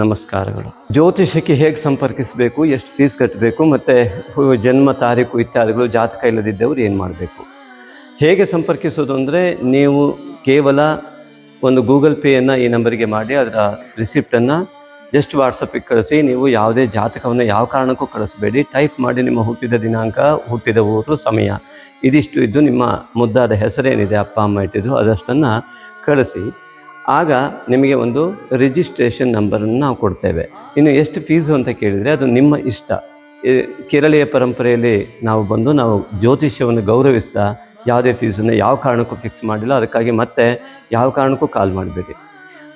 ನಮಸ್ಕಾರಗಳು. ಜ್ಯೋತಿಷಕ್ಕೆ ಹೇಗೆ ಸಂಪರ್ಕಿಸಬೇಕು, ಎಷ್ಟು ಫೀಸ್ ಕಟ್ಟಬೇಕು ಮತ್ತು ಜನ್ಮ ತಾರೀಕು ಇತ್ಯಾದಿಗಳು, ಜಾತಕ ಇಲ್ಲದಿದ್ದವರು ಏನು ಮಾಡಬೇಕು? ಹೇಗೆ ಸಂಪರ್ಕಿಸೋದು ಅಂದರೆ, ನೀವು ಕೇವಲ ಒಂದು ಗೂಗಲ್ ಪೇಯನ್ನು ಈ ನಂಬರಿಗೆ ಮಾಡಿ, ಅದರ ರಿಸಿಪ್ಟನ್ನು ಜಸ್ಟ್ ವಾಟ್ಸಪ್ಪಿಗೆ ಕಳಿಸಿ, ನೀವು ಯಾವುದೇ ಜಾತಕವನ್ನು ಯಾವ ಕಾರಣಕ್ಕೂ ಕಳಿಸಬೇಡಿ. ಟೈಪ್ ಮಾಡಿ ನಿಮ್ಮ ಹುಟ್ಟಿದ ದಿನಾಂಕ, ಹುಟ್ಟಿದ ಊರು, ಸಮಯ. ಇದಿಷ್ಟು ಇದ್ದು ನಿಮ್ಮ ಮುದ್ದಾದ ಹೆಸರೇನಿದೆ, ಅಪ್ಪ, ಅಮ್ಮ ಇಟ್ಟಿದ್ದು ಅದಷ್ಟನ್ನು ಕಳಿಸಿ. ಆಗ ನಿಮಗೆ ಒಂದು ರಿಜಿಸ್ಟ್ರೇಷನ್ ನಂಬರನ್ನು ನಾವು ಕೊಡ್ತೇವೆ. ಇನ್ನು ಎಷ್ಟು ಫೀಸು ಅಂತ ಕೇಳಿದರೆ ಅದು ನಿಮ್ಮ ಇಷ್ಟ. ಕೇರಳೀಯ ಪರಂಪರೆಯಲ್ಲಿ ನಾವು ಬಂದು ನಾವು ಜ್ಯೋತಿಷ್ಯವನ್ನು ಗೌರವಿಸ್ತಾ ಯಾವುದೇ ಫೀಸನ್ನು ಯಾವ ಕಾರಣಕ್ಕೂ ಫಿಕ್ಸ್ ಮಾಡಿಲ್ಲ, ಅದಕ್ಕಾಗಿ ಮತ್ತೆ ಯಾವ ಕಾರಣಕ್ಕೂ ಕಾಲ್ ಮಾಡಬೇಡಿ.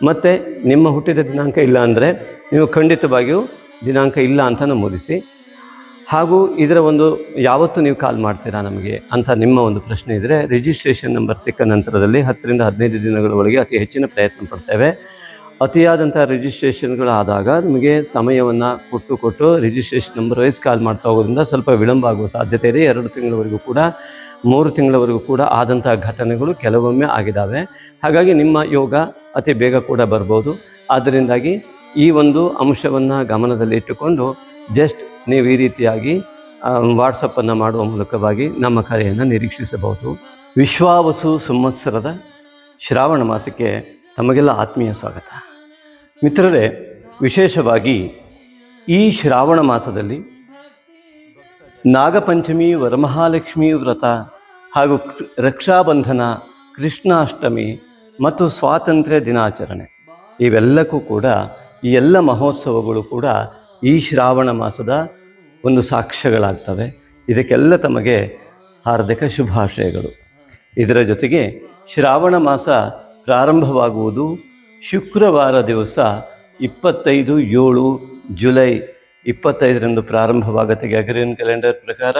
ಮತ್ತು ನಿಮ್ಮ ಹುಟ್ಟಿದ ದಿನಾಂಕ ಇಲ್ಲ ಅಂದರೆ ನೀವು ಖಂಡಿತವಾಗಿಯೂ ದಿನಾಂಕ ಇಲ್ಲ ಅಂತ ನಮೂದಿಸಿ ಹಾಗೂ ಇದರ ಒಂದು ಯಾವತ್ತು ನೀವು ಕಾಲ್ ಮಾಡ್ತೀರಾ ನಮಗೆ ಅಂತ ನಿಮ್ಮ ಒಂದು ಪ್ರಶ್ನೆ ಇದ್ದರೆ ರಿಜಿಸ್ಟ್ರೇಷನ್ ನಂಬರ್ ಸಿಕ್ಕ ನಂತರದಲ್ಲಿ ಹತ್ತರಿಂದ ಹದಿನೈದು ದಿನಗಳ ಒಳಗೆ ಅತಿ ಹೆಚ್ಚಿನ ಪ್ರಯತ್ನ ಪಡ್ತೇವೆ. ಅತಿಯಾದಂಥ ರಿಜಿಸ್ಟ್ರೇಷನ್ಗಳಾದಾಗ ನಿಮಗೆ ಸಮಯವನ್ನು ಕೊಟ್ಟು ಕೊಟ್ಟು ರಿಜಿಸ್ಟ್ರೇಷನ್ ನಂಬರ್ ವೈಸ್ ಕಾಲ್ ಮಾಡ್ತಾ ಹೋಗೋದ್ರಿಂದ ಸ್ವಲ್ಪ ವಿಳಂಬ ಆಗುವ ಸಾಧ್ಯತೆ ಇದೆ. ಎರಡು ತಿಂಗಳವರೆಗೂ ಕೂಡ, ಮೂರು ತಿಂಗಳವರೆಗೂ ಕೂಡ ಆದಂಥ ಘಟನೆಗಳು ಕೆಲವೊಮ್ಮೆ ಆಗಿದ್ದಾವೆ ಹಾಗಾಗಿ ನಿಮ್ಮ ಯೋಗ ಅತಿ ಬೇಗ ಕೂಡ ಬರ್ಬೋದು. ಆದ್ದರಿಂದಾಗಿ ಈ ಒಂದು ಅಂಶವನ್ನು ಗಮನದಲ್ಲಿ ಇಟ್ಟುಕೊಂಡು ಜಸ್ಟ್ ನೀವು ಈ ರೀತಿಯಾಗಿ ವಾಟ್ಸಪ್ಪನ್ನು ಮಾಡುವ ಮೂಲಕವಾಗಿ ನಮ್ಮ ಕರೆಯನ್ನು ನಿರೀಕ್ಷಿಸಬಹುದು. ವಿಶ್ವಾವಸು ಸಂವತ್ಸರದ ಶ್ರಾವಣ ಮಾಸಕ್ಕೆ ತಮಗೆಲ್ಲ ಆತ್ಮೀಯ ಸ್ವಾಗತ. ಮಿತ್ರರೇ, ವಿಶೇಷವಾಗಿ ಈ ಶ್ರಾವಣ ಮಾಸದಲ್ಲಿ ನಾಗಪಂಚಮಿ, ವರಮಹಾಲಕ್ಷ್ಮಿ ವ್ರತ ಹಾಗೂ ರಕ್ಷಾಬಂಧನ, ಕೃಷ್ಣಾಷ್ಟಮಿ ಮತ್ತು ಸ್ವಾತಂತ್ರ್ಯ ದಿನಾಚರಣೆ ಇವೆಲ್ಲಕ್ಕೂ ಕೂಡ ಈ ಎಲ್ಲ ಮಹೋತ್ಸವಗಳು ಕೂಡ ಈ ಶ್ರಾವಣ ಮಾಸದ ಒಂದು ಸಾಕ್ಷ್ಯಗಳಾಗ್ತವೆ. ಇದಕ್ಕೆಲ್ಲ ತಮಗೆ ಹಾರ್ದಿಕ ಶುಭಾಶಯಗಳು. ಇದರ ಜೊತೆಗೆ ಶ್ರಾವಣ ಮಾಸ ಪ್ರಾರಂಭವಾಗುವುದು ಶುಕ್ರವಾರ ದಿವಸ ಇಪ್ಪತ್ತೈದು ಏಳು ಜುಲೈ ಇಪ್ಪತ್ತೈದರಂದು ಪ್ರಾರಂಭವಾಗುತ್ತೆ. ಗ್ಯಾಗರಿಯನ್ ಕ್ಯಾಲೆಂಡರ್ ಪ್ರಕಾರ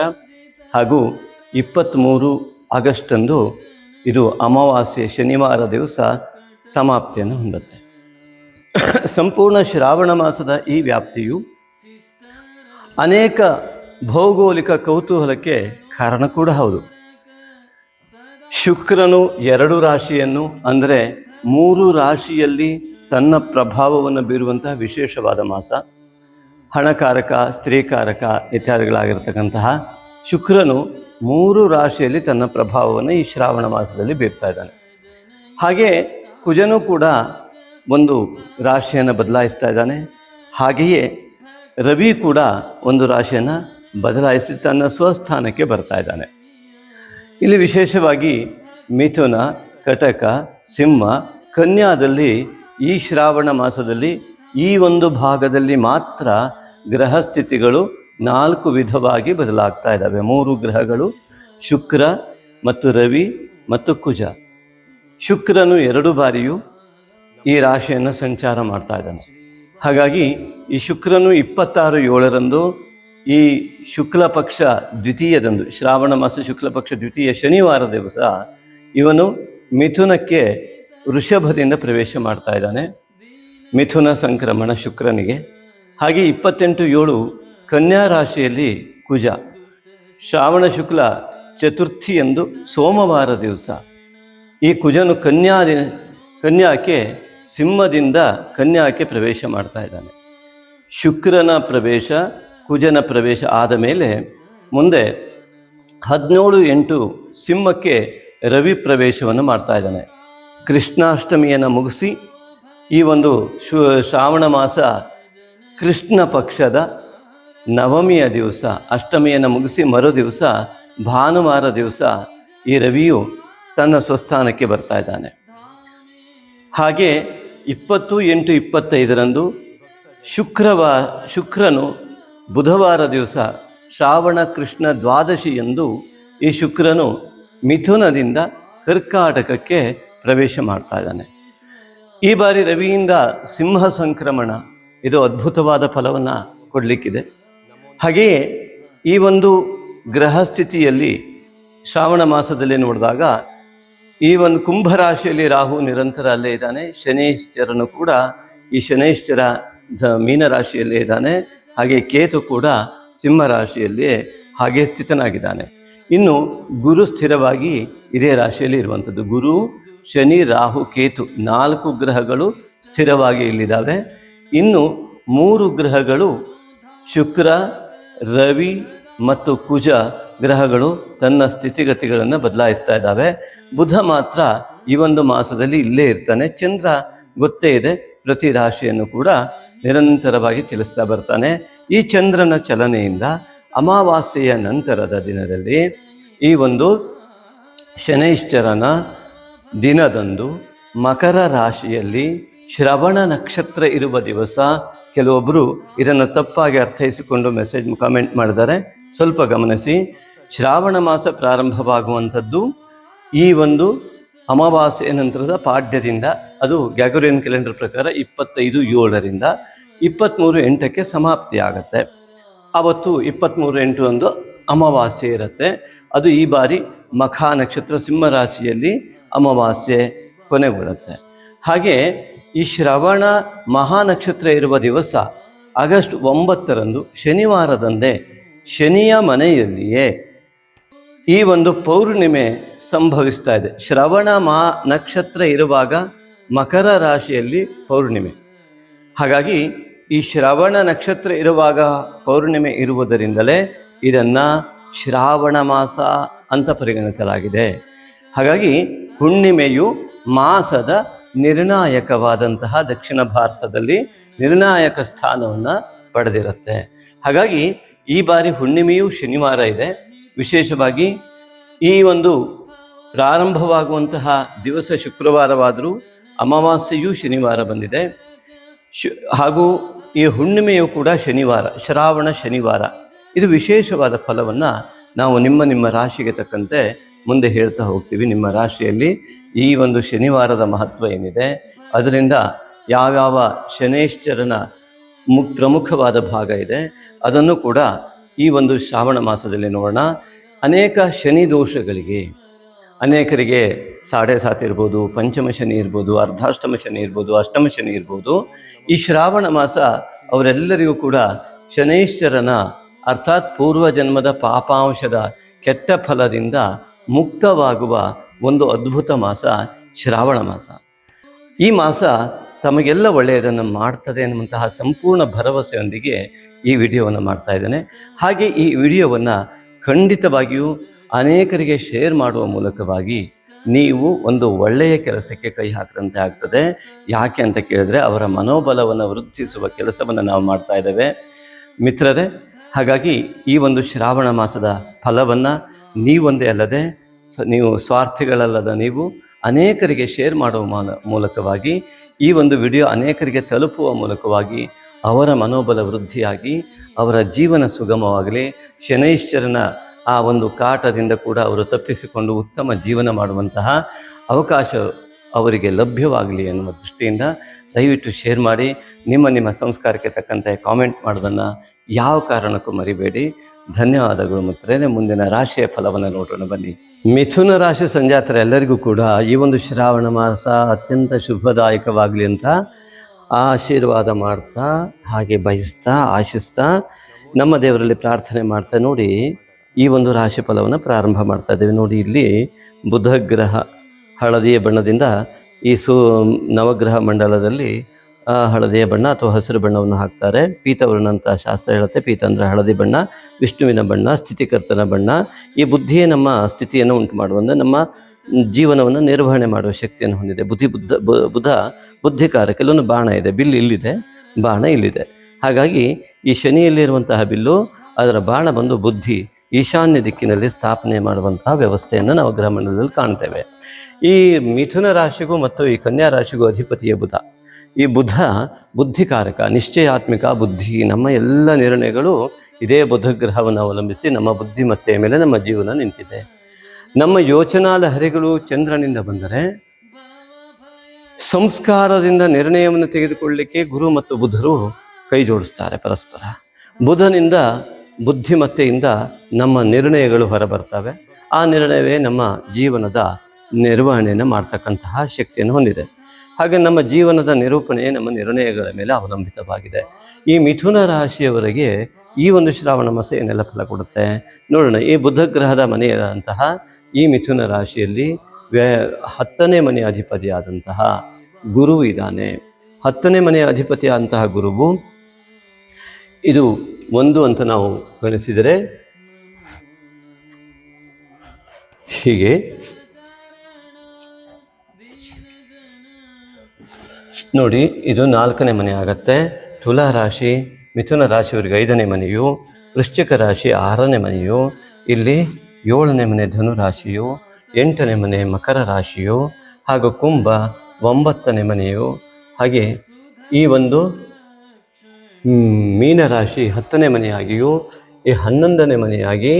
ಹಾಗೂ ಇಪ್ಪತ್ತ್ಮೂರು ಆಗಸ್ಟಂದು ಇದು ಅಮಾವಾಸ್ಯೆ ಶನಿವಾರ ದಿವಸ ಸಮಾಪ್ತಿಯನ್ನು ಹೊಂದುತ್ತೆ. ಸಂಪೂರ್ಣ ಶ್ರಾವಣ ಮಾಸದ ಈ ವ್ಯಾಪ್ತಿಯು ಅನೇಕ ಭೌಗೋಳಿಕ ಕೌತೂಹಲಕ್ಕೆ ಕಾರಣ ಕೂಡ ಹೌದು. ಶುಕ್ರನು ಎರಡು ರಾಶಿಯನ್ನು, ಅಂದರೆ ಮೂರು ರಾಶಿಯಲ್ಲಿ ತನ್ನ ಪ್ರಭಾವವನ್ನು ಬೀರುವಂತಹ ವಿಶೇಷವಾದ ಮಾಸ. ಹಣಕಾರಕ, ಸ್ತ್ರೀಕಾರಕ ಇತ್ಯಾದಿಗಳಾಗಿರ್ತಕ್ಕಂತಹ ಶುಕ್ರನು ಮೂರು ರಾಶಿಯಲ್ಲಿ ತನ್ನ ಪ್ರಭಾವವನ್ನು ಈ ಶ್ರಾವಣ ಮಾಸದಲ್ಲಿ ಬೀರ್ತಾ ಇದ್ದಾನೆ. ಹಾಗೆ ಕುಜನು ಕೂಡ ಒಂದು ರಾಶಿಯನ್ನು ಬದಲಾಯಿಸ್ತಾ ಇದ್ದಾನೆ. ಹಾಗೆಯೇ ರವಿ ಕೂಡ ಒಂದು ರಾಶಿಯನ್ನು ಬದಲಾಯಿಸಿ ತನ್ನ ಸ್ವಸ್ಥಾನಕ್ಕೆ ಬರ್ತಾ ಇದ್ದಾನೆ. ಇಲ್ಲಿ ವಿಶೇಷವಾಗಿ ಮಿಥುನ, ಕಟಕ, ಸಿಂಹ, ಕನ್ಯಾದಲ್ಲಿ ಈ ಶ್ರಾವಣ ಮಾಸದಲ್ಲಿ ಈ ಒಂದು ಭಾಗದಲ್ಲಿ ಮಾತ್ರ ಗ್ರಹ ಸ್ಥಿತಿಗಳು ನಾಲ್ಕು ವಿಧವಾಗಿ ಬದಲಾಗ್ತಾ ಇದ್ದಾವೆ. ಮೂರು ಗ್ರಹಗಳು ಶುಕ್ರ ಮತ್ತು ರವಿ ಮತ್ತು ಕುಜ. ಶುಕ್ರನು ಎರಡು ಬಾರಿಯೂ ಈ ರಾಶಿಯನ್ನು ಸಂಚಾರ ಮಾಡ್ತಾ ಇದ್ದಾನೆ. ಹಾಗಾಗಿ ಈ ಶುಕ್ರನು ಇಪ್ಪತ್ತಾರು ಏಳರಂದು ಈ ಶುಕ್ಲ ಪಕ್ಷ ದ್ವಿತೀಯದಂದು, ಶ್ರಾವಣ ಮಾಸ ಶುಕ್ಲ ಪಕ್ಷ ದ್ವಿತೀಯ ಶನಿವಾರ ದಿವಸ ಇವನು ಮಿಥುನಕ್ಕೆ ವೃಷಭದಿಂದ ಪ್ರವೇಶ ಮಾಡ್ತಾ ಇದ್ದಾನೆ. ಮಿಥುನ ಸಂಕ್ರಮಣ ಶುಕ್ರನಿಗೆ. ಹಾಗೆ ಇಪ್ಪತ್ತೆಂಟು ಏಳು ಕನ್ಯಾ ರಾಶಿಯಲ್ಲಿ ಕುಜ. ಶ್ರಾವಣ ಶುಕ್ಲ ಚತುರ್ಥಿಯಂದು ಸೋಮವಾರ ದಿವಸ ಈ ಕುಜನು ಕನ್ಯಾ ಕನ್ಯಾಕ್ಕೆ ಸಿಂಹದಿಂದ ಕನ್ಯಾಕ್ಕೆ ಪ್ರವೇಶ ಮಾಡ್ತಾ ಇದ್ದಾನೆ. ಶುಕ್ರನ ಪ್ರವೇಶ, ಕುಜನ ಪ್ರವೇಶ ಆದ ಮೇಲೆ ಮುಂದೆ ಹದಿನೇಳು ಎಂಟು ಸಿಂಹಕ್ಕೆ ರವಿ ಪ್ರವೇಶವನ್ನು ಮಾಡ್ತಾ ಇದ್ದಾನೆ. ಕೃಷ್ಣಾಷ್ಟಮಿಯನ್ನು ಮುಗಿಸಿ ಈ ಒಂದು ಶು, ಶ್ರಾವಣ ಮಾಸ ಕೃಷ್ಣ ಪಕ್ಷದ ನವಮಿಯ ದಿವಸ, ಅಷ್ಟಮಿಯನ್ನು ಮುಗಿಸಿ ಮರು ದಿವಸ ಭಾನುವಾರ ದಿವಸ ಈ ರವಿಯು ತನ್ನ ಸ್ವಸ್ಥಾನಕ್ಕೆ ಬರ್ತಾ ಇದ್ದಾನೆ. ಹಾಗೆ ಇಪ್ಪತ್ತು ಎಂಟು ಇಪ್ಪತ್ತೈದರಂದು ಶುಕ್ರವಾ, ಶುಕ್ರನು ಬುಧವಾರ ದಿವಸ ಶ್ರಾವಣ ಕೃಷ್ಣ ದ್ವಾದಶಿ ಎಂದು ಈ ಶುಕ್ರನು ಮಿಥುನದಿಂದ ಕರ್ಕಾಟಕಕ್ಕೆ ಪ್ರವೇಶ ಮಾಡ್ತಾ ಇದ್ದಾನೆ. ಈ ಬಾರಿ ರವಿಯಿಂದ ಸಿಂಹ ಸಂಕ್ರಮಣ, ಇದು ಅದ್ಭುತವಾದ ಫಲವನ್ನು ಕೊಡಲಿಕ್ಕಿದೆ. ಹಾಗೆಯೇ ಈ ಒಂದು ಗ್ರಹ ಸ್ಥಿತಿಯಲ್ಲಿ ಶ್ರಾವಣ ಮಾಸದಲ್ಲಿ ನೋಡಿದಾಗ ಈ ಒಂದು ಕುಂಭ ರಾಶಿಯಲ್ಲಿ ರಾಹು ನಿರಂತರ ಅಲ್ಲೇ ಇದ್ದಾನೆ. ಶನೈಶ್ಚರನು ಕೂಡ ಈ ಶನೈಶ್ಚರ ಧ ಮೀನ ರಾಶಿಯಲ್ಲೇ ಇದ್ದಾನೆ. ಹಾಗೆ ಕೇತು ಕೂಡ ಸಿಂಹ ರಾಶಿಯಲ್ಲಿ ಹಾಗೆ ಸ್ಥಿತನಾಗಿದ್ದಾನೆ. ಇನ್ನು ಗುರು ಸ್ಥಿರವಾಗಿ ಇದೇ ರಾಶಿಯಲ್ಲಿ ಇರುವಂಥದ್ದು. ಗುರು, ಶನಿ, ರಾಹು, ಕೇತು ನಾಲ್ಕು ಗ್ರಹಗಳು ಸ್ಥಿರವಾಗಿ ಇಲ್ಲಿದ್ದಾವೆ. ಇನ್ನು ಮೂರು ಗ್ರಹಗಳು ಶುಕ್ರ, ರವಿ ಮತ್ತು ಕುಜ ಗ್ರಹಗಳು ತನ್ನ ಸ್ಥಿತಿಗತಿಗಳನ್ನು ಬದಲಾಯಿಸ್ತಾ ಇದ್ದಾವೆ. ಬುಧ ಮಾತ್ರ ಈ ಒಂದು ಮಾಸದಲ್ಲಿ ಇಲ್ಲೇ ಇರ್ತಾನೆ. ಚಂದ್ರ ಗೊತ್ತೇ ಇದೆ, ಪ್ರತಿ ರಾಶಿಯನ್ನು ಕೂಡ ನಿರಂತರವಾಗಿ ಚಲಿಸ್ತಾ ಬರ್ತಾನೆ. ಈ ಚಂದ್ರನ ಚಲನೆಯಿಂದ ಅಮಾವಾಸ್ಯೆಯ ನಂತರದ ದಿನದಲ್ಲಿ ಈ ಒಂದು ಶನೈಶ್ಚರನ ದಿನದಂದು ಮಕರ ರಾಶಿಯಲ್ಲಿ ಶ್ರವಣ ನಕ್ಷತ್ರ ಇರುವ ದಿವಸ ಕೆಲವೊಬ್ಬರು ಇದನ್ನು ತಪ್ಪಾಗಿ ಅರ್ಥೈಸಿಕೊಂಡು ಮೆಸೇಜ್ ಕಾಮೆಂಟ್ ಮಾಡಿದ್ದಾರೆ. ಸ್ವಲ್ಪ ಗಮನಿಸಿ. ಶ್ರಾವಣ ಮಾಸ ಪ್ರಾರಂಭವಾಗುವಂಥದ್ದು ಈ ಒಂದು ಅಮಾವಾಸ್ಯೆ ನಂತರದ ಪಾಡ್ಯದಿಂದ ಅದು ಗ್ಯಾಗೋರಿಯನ್ ಕ್ಯಾಲೆಂಡರ್ ಪ್ರಕಾರ ಇಪ್ಪತ್ತೈದು ಏಳರಿಂದ ಇಪ್ಪತ್ತ್ಮೂರು ಎಂಟಕ್ಕೆ ಸಮಾಪ್ತಿ ಆಗುತ್ತೆ ಅವತ್ತು ಇಪ್ಪತ್ತ್ಮೂರು ಎಂಟು ಒಂದು ಅಮಾವಾಸ್ಯೆ ಇರುತ್ತೆ. ಅದು ಈ ಬಾರಿ ಮಖ ನಕ್ಷತ್ರ ಸಿಂಹರಾಶಿಯಲ್ಲಿ ಅಮಾವಾಸ್ಯೆ ಕೊನೆಗೊಳ್ಳುತ್ತೆ ಹಾಗೆ ಈ ಶ್ರವಣ ಮಹಾ ನಕ್ಷತ್ರ ಇರುವ ದಿವಸ ಆಗಸ್ಟ್ ಒಂಬತ್ತರಂದು ಶನಿವಾರದಂದೇ ಶನಿಯ ಮನೆಯಲ್ಲಿಯೇ ಈ ಒಂದು ಪೌರ್ಣಿಮೆ ಸಂಭವಿಸ್ತಾ ಇದೆ. ಶ್ರವಣ ಮಾ ನಕ್ಷತ್ರ ಇರುವಾಗ ಮಕರ ರಾಶಿಯಲ್ಲಿ ಪೌರ್ಣಿಮೆ. ಹಾಗಾಗಿ ಈ ಶ್ರವಣ ನಕ್ಷತ್ರ ಇರುವಾಗ ಪೌರ್ಣಿಮೆ ಇರುವುದರಿಂದಲೇ ಇದನ್ನು ಶ್ರಾವಣ ಮಾಸ ಅಂತ ಪರಿಗಣಿಸಲಾಗಿದೆ. ಹಾಗಾಗಿ ಹುಣ್ಣಿಮೆಯು ಮಾಸದ ನಿರ್ಣಾಯಕವಾದಂತಹ ದಕ್ಷಿಣ ಭಾರತದಲ್ಲಿ ನಿರ್ಣಾಯಕ ಸ್ಥಾನವನ್ನು ಪಡೆದಿರುತ್ತೆ. ಹಾಗಾಗಿ ಈ ಬಾರಿ ಹುಣ್ಣಿಮೆಯು ಶನಿವಾರ ಇದೆ. ವಿಶೇಷವಾಗಿ ಈ ಒಂದು ಪ್ರಾರಂಭವಾಗುವಂತಹ ದಿವಸ ಶುಕ್ರವಾರವಾದರೂ ಅಮಾವಾಸ್ಯೆಯೂ ಶನಿವಾರ ಬಂದಿದೆ. ಶು, ಹಾಗೂ ಈ ಹುಣ್ಣಿಮೆಯು ಕೂಡ ಶನಿವಾರ, ಶ್ರಾವಣ ಶನಿವಾರ. ಇದು ವಿಶೇಷವಾದ ಫಲವನ್ನು ನಾವು ನಿಮ್ಮ ನಿಮ್ಮ ರಾಶಿಗೆ ತಕ್ಕಂತೆ ಮುಂದೆ ಹೇಳ್ತಾ ಹೋಗ್ತೀವಿ. ನಿಮ್ಮ ರಾಶಿಯಲ್ಲಿ ಈ ಒಂದು ಶನಿವಾರದ ಮಹತ್ವ ಏನಿದೆ? ಅದರಿಂದ ಯಾವ್ಯಾವ ಶನೇಶ್ವರನ ಮು, ಪ್ರಮುಖವಾದ ಭಾಗ ಇದೆ. ಅದನ್ನು ಕೂಡ ಈ ಒಂದು ಶ್ರಾವಣ ಮಾಸದಲ್ಲಿ ನೋಡೋಣ. ಅನೇಕ ಶನಿ ದೋಷಗಳಿಗೆ ಅನೇಕರಿಗೆ ಸಾಡೆ ಸಾತ್ ಇರ್ಬೋದು, ಪಂಚಮ ಶನಿ ಇರ್ಬೋದು, ಅರ್ಧಾಷ್ಟಮ ಶನಿ ಇರ್ಬೋದು, ಅಷ್ಟಮ ಶನಿ ಇರ್ಬೋದು. ಈ ಶ್ರಾವಣ ಮಾಸ ಅವರೆಲ್ಲರಿಗೂ ಕೂಡ ಶನೈಶ್ವರನ ಅರ್ಥಾತ್ ಪೂರ್ವ ಜನ್ಮದ ಪಾಪಾಂಶದ ಕೆಟ್ಟ ಫಲದಿಂದ ಮುಕ್ತವಾಗುವ ಒಂದು ಅದ್ಭುತ ಮಾಸ ಶ್ರಾವಣ ಮಾಸ. ಈ ಮಾಸ ತಮಗೆಲ್ಲ ಒಳ್ಳೆಯದನ್ನು ಮಾಡ್ತದೆ ಅನ್ನುವಂತಹ ಸಂಪೂರ್ಣ ಭರವಸೆಯೊಂದಿಗೆ ಈ ವಿಡಿಯೋವನ್ನು ಮಾಡ್ತಾ ಇದ್ದೇನೆ. ಹಾಗೆ ಈ ವಿಡಿಯೋವನ್ನು ಖಂಡಿತವಾಗಿಯೂ ಅನೇಕರಿಗೆ ಶೇರ್ ಮಾಡುವ ಮೂಲಕವಾಗಿ ನೀವು ಒಂದು ಒಳ್ಳೆಯ ಕೆಲಸಕ್ಕೆ ಕೈ ಹಾಕಿದಂತೆ ಆಗ್ತದೆ. ಯಾಕೆ ಅಂತ ಕೇಳಿದ್ರೆ ಅವರ ಮನೋಬಲವನ್ನು ವೃದ್ಧಿಸುವ ಕೆಲಸವನ್ನು ನಾವು ಮಾಡ್ತಾ ಇದ್ದೇವೆ. ಮಿತ್ರರೇ, ಹಾಗಾಗಿ ಈ ಒಂದು ಶ್ರಾವಣ ಮಾಸದ ಫಲವನ್ನು ನೀವೊಂದೇ ಅಲ್ಲದೆ ನೀವು ಸ್ವಾರ್ಥಿಗಳಲ್ಲದ ನೀವು ಅನೇಕರಿಗೆ ಶೇರ್ ಮಾಡುವ ಮೂಲಕವಾಗಿ ಈ ಒಂದು ವಿಡಿಯೋ ಅನೇಕರಿಗೆ ತಲುಪುವ ಮೂಲಕವಾಗಿ ಅವರ ಮನೋಬಲ ವೃದ್ಧಿಯಾಗಿ, ಅವರ ಜೀವನ ಸುಗಮವಾಗಲಿ, ಶನೈಶ್ಚರನ ಆ ಒಂದು ಕಾಟದಿಂದ ಕೂಡ ಅವರು ತಪ್ಪಿಸಿಕೊಂಡು ಉತ್ತಮ ಜೀವನ ಮಾಡುವಂತಹ ಅವಕಾಶ ಅವರಿಗೆ ಲಭ್ಯವಾಗಲಿ ಎನ್ನುವ ದೃಷ್ಟಿಯಿಂದ ದಯವಿಟ್ಟು ಶೇರ್ ಮಾಡಿ. ನಿಮ್ಮ ನಿಮ್ಮ ಸಂಸ್ಕಾರಕ್ಕೆ ತಕ್ಕಂತೆ ಕಾಮೆಂಟ್ ಮಾಡೋದನ್ನು ಯಾವ ಕಾರಣಕ್ಕೂ ಮರಿಬೇಡಿ. ಧನ್ಯವಾದಗಳು ಮಿತ್ರರೇ. ಮುಂದಿನ ರಾಶಿಯ ಫಲವನ್ನು ನೋಡೋಣ. ಬನ್ನಿ. ಮಿಥುನ ರಾಶಿ ಸಂಜಾತರ ಎಲ್ಲರಿಗೂ ಕೂಡ ಈ ಒಂದು ಶ್ರಾವಣ ಮಾಸ ಅತ್ಯಂತ ಶುಭದಾಯಕವಾಗಲಿ ಅಂತ ಆಶೀರ್ವಾದ ಮಾಡ್ತಾ, ಹಾಗೆ ಬಯಸ್ತಾ, ಆಶಿಸ್ತಾ, ನಮ್ಮ ದೇವರಲ್ಲಿ ಪ್ರಾರ್ಥನೆ ಮಾಡ್ತಾ ನೋಡಿ ಈ ಒಂದು ರಾಶಿ ಫಲವನ್ನು ಪ್ರಾರಂಭ ಮಾಡ್ತಾ ಇದ್ದೇವೆ. ನೋಡಿ, ಇಲ್ಲಿ ಬುಧ ಗ್ರಹ ಹಳದಿಯ ಬಣ್ಣದಿಂದ ಈ ಸು ನವಗ್ರಹ ಮಂಡಲದಲ್ಲಿ ಹಳದಿಯ ಬಣ್ಣ ಅಥವಾ ಹಸಿರು ಬಣ್ಣವನ್ನು ಹಾಕ್ತಾರೆ. ಪೀತವರ್ಣ ಅಂತ ಶಾಸ್ತ್ರ ಹೇಳುತ್ತೆ. ಪೀತ ಅಂದರೆ ಹಳದಿ ಬಣ್ಣ, ವಿಷ್ಣುವಿನ ಬಣ್ಣ, ಸ್ಥಿತಿಕರ್ತನ ಬಣ್ಣ. ಈ ಬುದ್ಧಿಯೇ ನಮ್ಮ ಸ್ಥಿತಿಯನ್ನು ಉಂಟು ಮಾಡುವಂತೆ ನಮ್ಮ ಜೀವನವನ್ನು ನಿರ್ವಹಣೆ ಮಾಡುವ ಶಕ್ತಿಯನ್ನು ಹೊಂದಿದೆ. ಬುದ್ಧಿ ಬುದ್ಧ ಬುಧ ಬುದ್ಧಿಕಾರ ಕೆಲವೊಂದು ಬಾಣ ಇದೆ. ಬಿಲ್ ಇಲ್ಲಿದೆ. ಬಾಣ ಇಲ್ಲಿದೆ. ಹಾಗಾಗಿ ಈ ಶನಿಯಲ್ಲಿರುವಂತಹ ಬಿಲ್ಲು, ಅದರ ಬಾಣ ಬಂದು ಬುದ್ಧಿ, ಈಶಾನ್ಯ ದಿಕ್ಕಿನಲ್ಲಿ ಸ್ಥಾಪನೆ ಮಾಡುವಂತಹ ವ್ಯವಸ್ಥೆಯನ್ನು ನಾವು ಗ್ರಹಮಂಡಲದಲ್ಲಿ ಕಾಣ್ತೇವೆ. ಈ ಮಿಥುನ ರಾಶಿಗೂ ಮತ್ತು ಈ ಕನ್ಯಾ ರಾಶಿಗೂ ಅಧಿಪತಿಯ ಬುಧ. ಈ ಬುಧ ಬುದ್ಧಿಕಾರಕ, ನಿಶ್ಚಯಾತ್ಮಿಕ, ಬುದ್ಧಿ, ನಮ್ಮ ಎಲ್ಲ ನಿರ್ಣಯಗಳು ಇದೇ ಬುಧಗ್ರಹವನ್ನು ಅವಲಂಬಿಸಿ ನಮ್ಮ ಬುದ್ಧಿಮತ್ತೆಯ ಮೇಲೆ ನಮ್ಮ ಜೀವನ ನಿಂತಿದೆ. ನಮ್ಮ ಯೋಚನಾ ಲಹರಿಗಳು ಚಂದ್ರನಿಂದ ಬಂದರೆ ಸಂಸ್ಕಾರದಿಂದ ನಿರ್ಣಯವನ್ನು ತೆಗೆದುಕೊಳ್ಳಿಕ್ಕೆ ಗುರು ಮತ್ತು ಬುಧರು ಕೈ ಜೋಡಿಸ್ತಾರೆ ಪರಸ್ಪರ. ಬುಧನಿಂದ, ಬುದ್ಧಿಮತ್ತೆಯಿಂದ ನಮ್ಮ ನಿರ್ಣಯಗಳು ಹೊರಬರ್ತವೆ. ಆ ನಿರ್ಣಯವೇ ನಮ್ಮ ಜೀವನದ ನಿರ್ವಹಣೆಯನ್ನು ಮಾಡ್ತಕ್ಕಂತಹ ಶಕ್ತಿಯನ್ನು ಹೊಂದಿದೆ. ಹಾಗೆ ನಮ್ಮ ಜೀವನದ ನಿರೂಪಣೆ, ನಮ್ಮ ನಿರ್ಣಯಗಳ ಮೇಲೆ ಅವಲಂಬಿತವಾಗಿದೆ. ಈ ಮಿಥುನ ರಾಶಿಯವರಿಗೆ ಈ ಒಂದು ಶ್ರಾವಣ ಮಾಸ ಏನೆಲ್ಲ ಫಲ ಕೊಡುತ್ತೆ? ನೋಡೋಣ. ಈ ಬುಧ ಗ್ರಹದ ಮನೆಯಾದಂತಹ ಈ ಮಿಥುನ ರಾಶಿಯಲ್ಲಿ ವ್ಯ, ಹತ್ತನೇ ಮನೆಯ ಅಧಿಪತಿಯಾದಂತಹ ಗುರು ಇದ್ದಾನೆ. ಹತ್ತನೇ ಮನೆಯ ಅಧಿಪತಿಯಾದಂತಹ ಗುರುವು ಇದು ಒಂದು ಅಂತ ನಾವು ಗಣಿಸಿದರೆ ಹೀಗೆ ನೋಡಿ, ಇದು ನಾಲ್ಕನೇ ಮನೆ ಆಗತ್ತೆ. ತುಲಾ ರಾಶಿ, ಮಿಥುನ ರಾಶಿಯವರಿಗೆ ಐದನೇ ಮನೆಯು, ವೃಶ್ಚಿಕ ರಾಶಿ ಆರನೇ ಮನೆಯು, ಇಲ್ಲಿ ಏಳನೇ ಮನೆ ಧನು ರಾಶಿಯು, ಎಂಟನೇ ಮನೆ ಮಕರ ರಾಶಿಯು, ಹಾಗೂ ಕುಂಭ ಒಂಬತ್ತನೇ ಮನೆಯು. ಹಾಗೆ ಈ ಒಂದು ಮೀನರಾಶಿ ಹತ್ತನೇ ಮನೆಯಾಗಿಯೂ, ಈ ಹನ್ನೊಂದನೇ ಮನೆಯಾಗಿ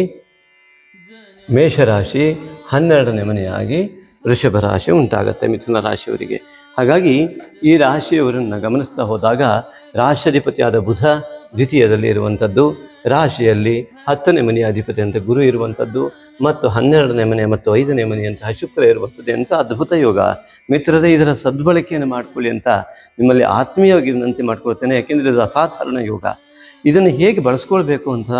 ಮೇಷರಾಶಿ ಹನ್ನೆರಡನೇ ಮನೆಯಾಗಿ ವೃಷಭ ರಾಶಿ ಉಂಟಾಗತ್ತೆ, ಮಿಥುನ ರಾಶಿಯವರಿಗೆ. ಹಾಗಾಗಿ ಈ ರಾಶಿಯವರನ್ನು ಗಮನಿಸ್ತಾ ಹೋದಾಗ ರಾಷ್ಟ್ರಾಧಿಪತಿಯಾದ ಬುಧ ದ್ವಿತೀಯದಲ್ಲಿ ಇರುವಂಥದ್ದು, ರಾಶಿಯಲ್ಲಿ ಹತ್ತನೇ ಮನೆಯ ಅಧಿಪತಿ ಅಂತ ಗುರು ಇರುವಂಥದ್ದು, ಮತ್ತು ಹನ್ನೆರಡನೇ ಮನೆ ಮತ್ತು ಐದನೇ ಮನೆಯಂತಹ ಶುಕ್ರ ಇರುವಂಥದ್ದು, ಎಂಥ ಅದ್ಭುತ ಯೋಗ. ಮಿತ್ರರೇ, ಇದರ ಸದ್ಬಳಕೆಯನ್ನು ಮಾಡಿಕೊಳ್ಳಿ ಅಂತ ನಿಮ್ಮಲ್ಲಿ ಆತ್ಮೀಯವಾಗಿ ವಿನಂತಿ ಮಾಡ್ಕೊಳ್ತೇನೆ. ಯಾಕೆಂದರೆ ಇದು ಅಸಾಧಾರಣ ಯೋಗ. ಇದನ್ನು ಹೇಗೆ ಬಳಸ್ಕೊಳ್ಬೇಕು ಅಂತ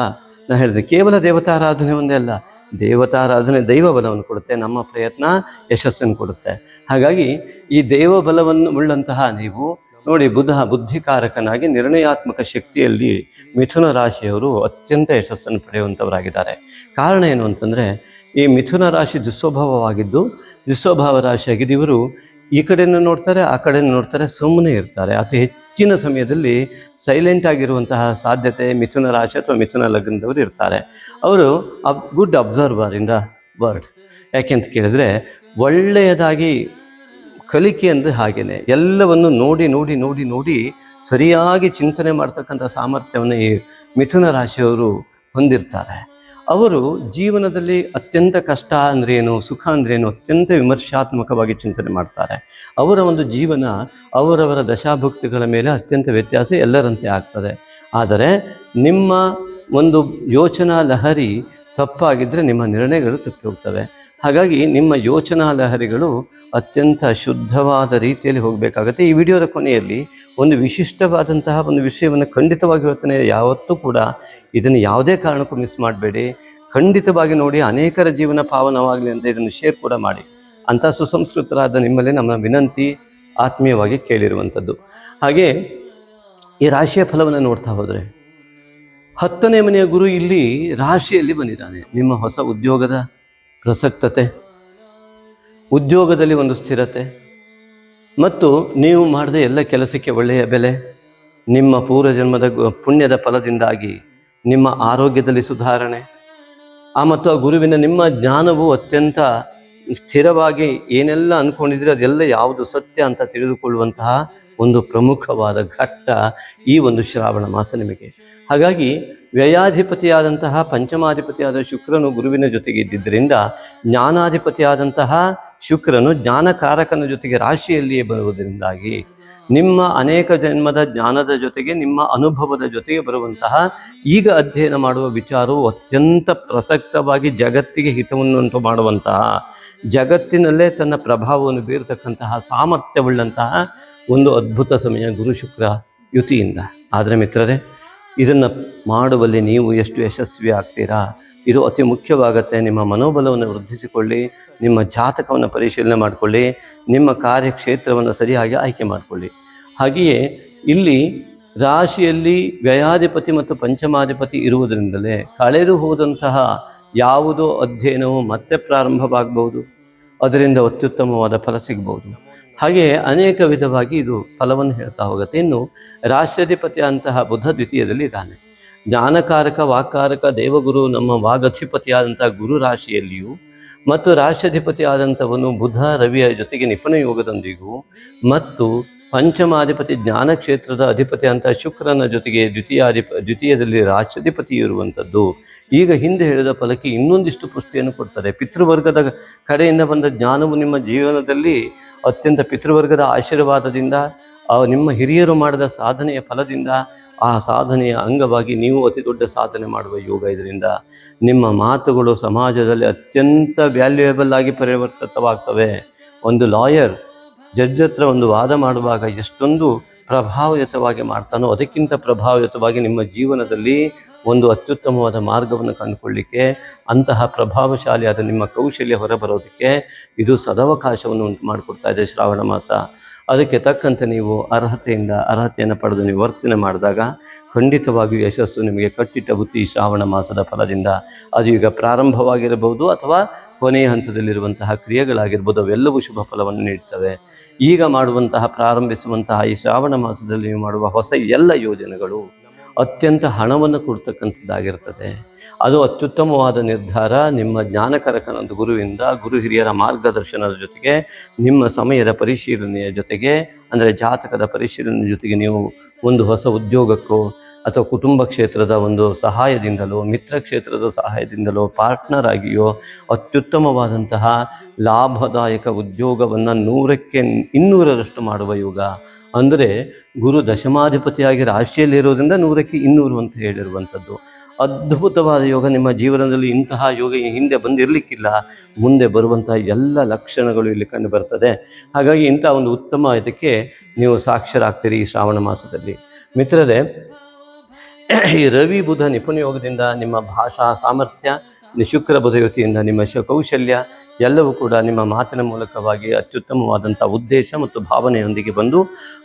ನಾನು ಹೇಳಿದೆ. ಕೇವಲ ದೇವತಾರಾಧನೆ ಒಂದೇ ಅಲ್ಲ, ದೇವತಾರಾಧನೆ ದೈವ ಬಲವನ್ನು ಕೊಡುತ್ತೆ, ನಮ್ಮ ಪ್ರಯತ್ನ ಯಶಸ್ಸನ್ನು ಕೊಡುತ್ತೆ. ಹಾಗಾಗಿ ಈ ದೈವ ಬಲವನ್ನು ಉಳ್ಳಂತಹ ನೀವು ನೋಡಿ ಬುಧ ಬುದ್ಧಿಕಾರಕನಾಗಿ ನಿರ್ಣಯಾತ್ಮಕ ಶಕ್ತಿಯಲ್ಲಿ ಮಿಥುನ ರಾಶಿಯವರು ಅತ್ಯಂತ ಯಶಸ್ಸನ್ನು ಪಡೆಯುವಂಥವರಾಗಿದ್ದಾರೆ. ಕಾರಣ ಏನು ಅಂತಂದರೆ, ಈ ಮಿಥುನ ರಾಶಿ ದುಸ್ವಭಾವವಾಗಿದ್ದು, ದುಸ್ವಭಾವ ರಾಶಿಯಾಗಿದ್ದು ಇವರು ಈ ಕಡೆಯನ್ನು ನೋಡ್ತಾರೆ, ಆ ಕಡೆಯನ್ನು ನೋಡ್ತಾರೆ ಸುಮ್ಮನೆ ಇರ್ತಾರೆ, ಅತಿ ಹೆಚ್ಚಿನ ಸಮಯದಲ್ಲಿ ಸೈಲೆಂಟ್ ಆಗಿರುವಂತಹ ಸಾಧ್ಯತೆ, ಮಿಥುನ ರಾಶಿ ಅಥವಾ ಮಿಥುನ ಲಗ್ನದವರು ಇರ್ತಾರೆ. ಅವರು ಅಬ್ good observer in the world ಯಾಕೆಂತ ಕೇಳಿದ್ರೆ, ಒಳ್ಳೆಯದಾಗಿ ಕಲಿಕೆ ಅಂದರೆ ಹಾಗೇನೆ. ಎಲ್ಲವನ್ನು ನೋಡಿ ನೋಡಿ ನೋಡಿ ನೋಡಿ ಸರಿಯಾಗಿ ಚಿಂತನೆ ಮಾಡ್ತಕ್ಕಂಥ ಸಾಮರ್ಥ್ಯವನ್ನು ಈ ಮಿಥುನ ರಾಶಿಯವರು ಹೊಂದಿರ್ತಾರೆ. ಅವರು ಜೀವನದಲ್ಲಿ ಅತ್ಯಂತ ಕಷ್ಟ ಅಂದ್ರೇನು ಸುಖ ಅಂದ್ರೇನು ಅತ್ಯಂತ ವಿಮರ್ಶಾತ್ಮಕವಾಗಿ ಚಿಂತನೆ ಮಾಡ್ತಾರೆ. ಅವರ ಒಂದು ಜೀವನ ಅವರವರ ದಶಾಭುಕ್ತಿಗಳ ಮೇಲೆ ಅತ್ಯಂತ ವ್ಯತ್ಯಾಸ ಎಲ್ಲರಂತೆ ಆಗ್ತದೆ. ಆದರೆ ನಿಮ್ಮ ಒಂದು ಯೋಚನಾ ಲಹರಿ ತಪ್ಪಾಗಿದ್ದರೆ ನಿಮ್ಮ ನಿರ್ಣಯಗಳು ತಪ್ಪಿ ಹೋಗ್ತವೆ. ಹಾಗಾಗಿ ನಿಮ್ಮ ಯೋಚನಾ ಲಹರಿಗಳು ಅತ್ಯಂತ ಶುದ್ಧವಾದ ರೀತಿಯಲ್ಲಿ ಹೋಗಬೇಕಾಗತ್ತೆ. ಈ ವಿಡಿಯೋದ ಕೊನೆಯಲ್ಲಿ ಒಂದು ವಿಶಿಷ್ಟವಾದಂತಹ ಒಂದು ವಿಷಯವನ್ನು ಖಂಡಿತವಾಗಿ ಹೇಳ್ತಾನೆ. ಯಾವತ್ತೂ ಕೂಡ ಇದನ್ನು ಯಾವುದೇ ಕಾರಣಕ್ಕೂ ಮಿಸ್ ಮಾಡಬೇಡಿ. ಖಂಡಿತವಾಗಿ ನೋಡಿ ಅನೇಕರ ಜೀವನ ಪಾವನವಾಗಲಿ ಅಂತ ಇದನ್ನು ಶೇರ್ ಕೂಡ ಮಾಡಿ. ಅಂಥ ಸುಸಂಸ್ಕೃತರಾದ ನಿಮ್ಮಲ್ಲಿ ನಮ್ಮ ವಿನಂತಿ ಆತ್ಮೀಯವಾಗಿ ಕೇಳಿರುವಂಥದ್ದು. ಹಾಗೆ ಈ ರಾಶಿಯ ಫಲವನ್ನು ನೋಡ್ತಾ ಹೋದರೆ ಹತ್ತನೇ ಮನೆಯ ಗುರು ಇಲ್ಲಿ ರಾಶಿಯಲ್ಲಿ ಬಂದಿದ್ದಾನೆ. ನಿಮ್ಮ ಹೊಸ ಉದ್ಯೋಗದ ಪ್ರಸಕ್ತತೆ, ಉದ್ಯೋಗದಲ್ಲಿ ಒಂದು ಸ್ಥಿರತೆ, ಮತ್ತು ನೀವು ಮಾಡಿದ ಎಲ್ಲ ಕೆಲಸಕ್ಕೆ ಒಳ್ಳೆಯ ಬೆಲೆ, ನಿಮ್ಮ ಪೂರ್ವಜನ್ಮದ ಪುಣ್ಯದ ಫಲದಿಂದಾಗಿ ನಿಮ್ಮ ಆರೋಗ್ಯದಲ್ಲಿ ಸುಧಾರಣೆ. ಆ ಮತ್ತು ಆ ಗುರುವಿನ ನಿಮ್ಮ ಜ್ಞಾನವು ಅತ್ಯಂತ ಸ್ಥಿರವಾಗಿ ಏನೆಲ್ಲ ಅಂದ್ಕೊಂಡಿದ್ರೆ ಅದೆಲ್ಲ ಯಾವುದು ಸತ್ಯ ಅಂತ ತಿಳಿದುಕೊಳ್ಳುವಂತಹ ಒಂದು ಪ್ರಮುಖವಾದ ಘಟ್ಟ ಈ ಒಂದು ಶ್ರಾವಣ ಮಾಸ ನಿಮಗೆ. ಹಾಗಾಗಿ ವ್ಯಯಾಧಿಪತಿಯಾದಂತಹ, ಪಂಚಮಾಧಿಪತಿಯಾದ ಶುಕ್ರನು ಗುರುವಿನ ಜೊತೆಗೆ ಇದ್ದಿದ್ದರಿಂದ, ಜ್ಞಾನಾಧಿಪತಿಯಾದಂತಹ ಶುಕ್ರನು ಜ್ಞಾನಕಾರಕನ ಜೊತೆಗೆ ರಾಶಿಯಲ್ಲಿಯೇ ಬರುವುದರಿಂದಾಗಿ, ನಿಮ್ಮ ಅನೇಕ ಜನ್ಮದ ಜ್ಞಾನದ ಜೊತೆಗೆ, ನಿಮ್ಮ ಅನುಭವದ ಜೊತೆಗೆ ಬರುವಂತಹ ಈಗ ಅಧ್ಯಯನ ಮಾಡುವ ವಿಚಾರವು ಅತ್ಯಂತ ಪ್ರಸಕ್ತವಾಗಿ ಜಗತ್ತಿಗೆ ಹಿತವನ್ನುಂಟು ಮಾಡುವಂತಹ, ಜಗತ್ತಿನಲ್ಲೇ ತನ್ನ ಪ್ರಭಾವವನ್ನು ಬೀರತಕ್ಕಂತಹ ಸಾಮರ್ಥ್ಯವುಳ್ಳಂತಹ ಒಂದು ಅದ್ಭುತ ಸಮಯ ಗುರು ಶುಕ್ರ ಯುತಿಯಿಂದ. ಆದರೆ ಮಿತ್ರರೇ ಇದನ್ನು ಮಾಡುವಲ್ಲಿ ನೀವು ಎಷ್ಟು ಯಶಸ್ವಿ ಆಗ್ತೀರಾ? ಇದು ಅತಿ ಮುಖ್ಯವಾಗುತ್ತೆ. ನಿಮ್ಮ ಮನೋಬಲವನ್ನು ವೃದ್ಧಿಸಿಕೊಳ್ಳಿ, ನಿಮ್ಮ ಜಾತಕವನ್ನು ಪರಿಶೀಲನೆ ಮಾಡಿಕೊಳ್ಳಿ, ನಿಮ್ಮ ಕಾರ್ಯಕ್ಷೇತ್ರವನ್ನು ಸರಿಯಾಗಿ ಆಯ್ಕೆ ಮಾಡಿಕೊಳ್ಳಿ. ಹಾಗೆಯೇ ಇಲ್ಲಿ ರಾಶಿಯಲ್ಲಿ ವ್ಯಯಾಧಿಪತಿ ಮತ್ತು ಪಂಚಮಾಧಿಪತಿ ಇರುವುದರಿಂದಲೇ ಕಳೆದು ಹೋದಂತಹ ಯಾವುದೋ ಅಧ್ಯಯನವು ಮತ್ತೆ ಪ್ರಾರಂಭವಾಗಬಹುದು. ಅದರಿಂದ ಅತ್ಯುತ್ತಮವಾದ ಫಲ ಸಿಗ್ಬೋದು ಹಾಗೆ ಅನೇಕ ವಿಧವಾಗಿ ಇದು ಫಲವನ್ನು ಹೇಳ್ತಾ ಹೋಗುತ್ತೆ. ಇನ್ನು ರಾಷ್ಟ್ರಾಧಿಪತಿ ಅಂತಹ ಬುದ್ಧ ದ್ವಿತೀಯದಲ್ಲಿ ಇದ್ದಾನೆ. ಜ್ಞಾನಕಾರಕ, ವಾಕ್ಕಾರಕ, ದೇವಗುರು, ನಮ್ಮ ವಾಗಧಿಪತಿಯಾದಂತಹ ಗುರು ರಾಶಿಯಲ್ಲಿಯೂ ಮತ್ತು ರಾಷ್ಟ್ರಾಧಿಪತಿ ಆದಂಥವನು ಬುಧ, ರವಿಯ ಜೊತೆಗೆ ನಿಪುಣ ಯೋಗದೊಂದಿಗೂ ಮತ್ತು ಪಂಚಮಾಧಿಪತಿ ಜ್ಞಾನ ಕ್ಷೇತ್ರದ ಅಧಿಪತಿ ಅಂತ ಶುಕ್ರನ ಜೊತೆಗೆ ದ್ವಿತೀಯಾಧಿಪ, ದ್ವಿತೀಯದಲ್ಲಿ ರಾಷ್ಟ್ರಾಧಿಪತಿ ಇರುವಂಥದ್ದು. ಈಗ ಹಿಂದೆ ಹೇಳಿದ ಫಲಕ್ಕೆ ಇನ್ನೊಂದಿಷ್ಟು ಪುಷ್ಟಿಯನ್ನು ಕೊಡ್ತಾರೆ. ಪಿತೃವರ್ಗದ ಕಡೆಯಿಂದ ಬಂದ ಜ್ಞಾನವು ನಿಮ್ಮ ಜೀವನದಲ್ಲಿ ಅತ್ಯಂತ ಪಿತೃವರ್ಗದ ಆಶೀರ್ವಾದದಿಂದ ನಿಮ್ಮ ಹಿರಿಯರು ಮಾಡಿದ ಸಾಧನೆಯ ಫಲದಿಂದ, ಆ ಸಾಧನೆಯ ಅಂಗವಾಗಿ ನೀವು ಅತಿ ದೊಡ್ಡ ಸಾಧನೆ ಮಾಡುವ ಯೋಗ ಇದರಿಂದ ನಿಮ್ಮ ಮಾತುಗಳು ಸಮಾಜದಲ್ಲಿ ಅತ್ಯಂತ ವ್ಯಾಲ್ಯೂಯಬಲ್ ಆಗಿ ಪರಿವರ್ತಿತವಾಗ್ತವೆ ಒಂದು ಲಾಯರ್ ಜಡ್ಜ್ ಹತ್ರ ಒಂದು ವಾದ ಮಾಡುವಾಗ ಎಷ್ಟೊಂದು ಪ್ರಭಾವಯುತವಾಗಿ ಮಾಡ್ತಾನೋ ಅದಕ್ಕಿಂತ ಪ್ರಭಾವಯುತವಾಗಿ ನಿಮ್ಮ ಜೀವನದಲ್ಲಿ ಒಂದು ಅತ್ಯುತ್ತಮವಾದ ಮಾರ್ಗವನ್ನು ಕಂಡುಕೊಳ್ಳಿಕ್ಕೆ, ಅಂತಹ ಪ್ರಭಾವಶಾಲಿಯಾದ ನಿಮ್ಮ ಕೌಶಲ್ಯ ಹೊರಬರೋದಕ್ಕೆ ಇದು ಸದವಕಾಶವನ್ನು ಉಂಟು ಮಾಡಿಕೊಡ್ತಾ ಇದೆ ಶ್ರಾವಣ ಮಾಸ. ಅದಕ್ಕೆ ತಕ್ಕಂತೆ ನೀವು ಅರ್ಹತೆಯಿಂದ ಅರ್ಹತೆಯನ್ನು ಪಡೆದು ನೀವು ವರ್ತನೆ ಮಾಡಿದಾಗ ಖಂಡಿತವಾಗಿಯೂ ಯಶಸ್ಸು ನಿಮಗೆ ಕಟ್ಟಿಟ್ಟ ಬುತ್ತಿ ಶ್ರಾವಣ ಮಾಸದ ಫಲದಿಂದ. ಅದು ಈಗ ಪ್ರಾರಂಭವಾಗಿರಬಹುದು ಅಥವಾ ಕೊನೆಯ ಹಂತದಲ್ಲಿರುವಂತಹ ಕ್ರಿಯೆಗಳಾಗಿರ್ಬೋದು, ಅವೆಲ್ಲವೂ ಶುಭ ಫಲವನ್ನು ನೀಡ್ತವೆ. ಈಗ ಮಾಡುವಂತಹ, ಪ್ರಾರಂಭಿಸುವಂತಹ ಈ ಶ್ರಾವಣ ಮಾಸದಲ್ಲಿ ನೀವು ಮಾಡುವ ಹೊಸ ಎಲ್ಲ ಯೋಜನೆಗಳು ಅತ್ಯಂತ ಹಣವನ್ನು ಕೊಡ್ತಕ್ಕಂಥದ್ದಾಗಿರ್ತದೆ. ಅದು ಅತ್ಯುತ್ತಮವಾದ ನಿರ್ಧಾರ. ನಿಮ್ಮ ಜ್ಞಾನಕರಕನಂದ ಗುರುವಿಂದ ಗುರು ಹಿರಿಯರ ಮಾರ್ಗದರ್ಶನದ ಜೊತೆಗೆ, ನಿಮ್ಮ ಸಮಯದ ಪರಿಶೀಲನೆಯ ಜೊತೆಗೆ, ಅಂದರೆ ಜಾತಕದ ಪರಿಶೀಲನೆ ಜೊತೆಗೆ ನೀವು ಒಂದು ಹೊಸ ಉದ್ಯೋಗಕ್ಕೋ ಅಥವಾ ಕುಟುಂಬ ಕ್ಷೇತ್ರದ ಒಂದು ಸಹಾಯದಿಂದಲೋ, ಮಿತ್ರ ಕ್ಷೇತ್ರದ ಸಹಾಯದಿಂದಲೋ ಪಾರ್ಟ್ನರ್ ಆಗಿಯೋ, ಅತ್ಯುತ್ತಮವಾದಂತಹ ಲಾಭದಾಯಕ ಉದ್ಯೋಗವನ್ನು ನೂರಕ್ಕೆ ಇನ್ನೂರರಷ್ಟು ಮಾಡುವ ಯುಗ. ಅಂದರೆ ಗುರು ದಶಮಾಧಿಪತಿಯಾಗಿ ರಾಶಿಯಲ್ಲಿರೋದ್ರಿಂದ ನೂರಕ್ಕೆ ಇನ್ನೂರು ಅಂತ ಹೇಳಿರುವಂಥದ್ದು. ಅದ್ಭುತವಾದ ಯೋಗ ನಿಮ್ಮ ಜೀವನದಲ್ಲಿ ಇಂತಹ ಯೋಗ ಹಿಂದೆ ಬಂದಿರಲಿಕ್ಕಿಲ್ಲ. ಮುಂದೆ ಬರುವಂತಹ ಎಲ್ಲ ಲಕ್ಷಣಗಳು ಇಲ್ಲಿ ಕಂಡು ಬರ್ತದೆ. ಹಾಗಾಗಿ ಇಂಥ ಒಂದು ಉತ್ತಮ ಇದಕ್ಕೆ ನೀವು ಸಾಕ್ಷರಾಗ್ತೀರಿ ಈ ಶ್ರಾವಣ ಮಾಸದಲ್ಲಿ. ಮಿತ್ರರೇ ಈ ರವಿ ಬುಧ ನಿಪುಣಯೋಗದಿಂದ ನಿಮ್ಮ ಭಾಷಾ ಸಾಮರ್ಥ್ಯ ನಿಶುಕ್ರ ಬುಧಯುತಿಯಿಂದ ನಿಮ್ಮ ಕೌಶಲ್ಯ ಎಲ್ಲವೂ ಕೂಡ ನಿಮ್ಮ ಮಾತಿನ ಮೂಲಕವಾಗಿ ಅತ್ಯುತ್ತಮವಾದಂಥ ಉದ್ದೇಶ ಮತ್ತು ಭಾವನೆಯೊಂದಿಗೆ ಬಂದು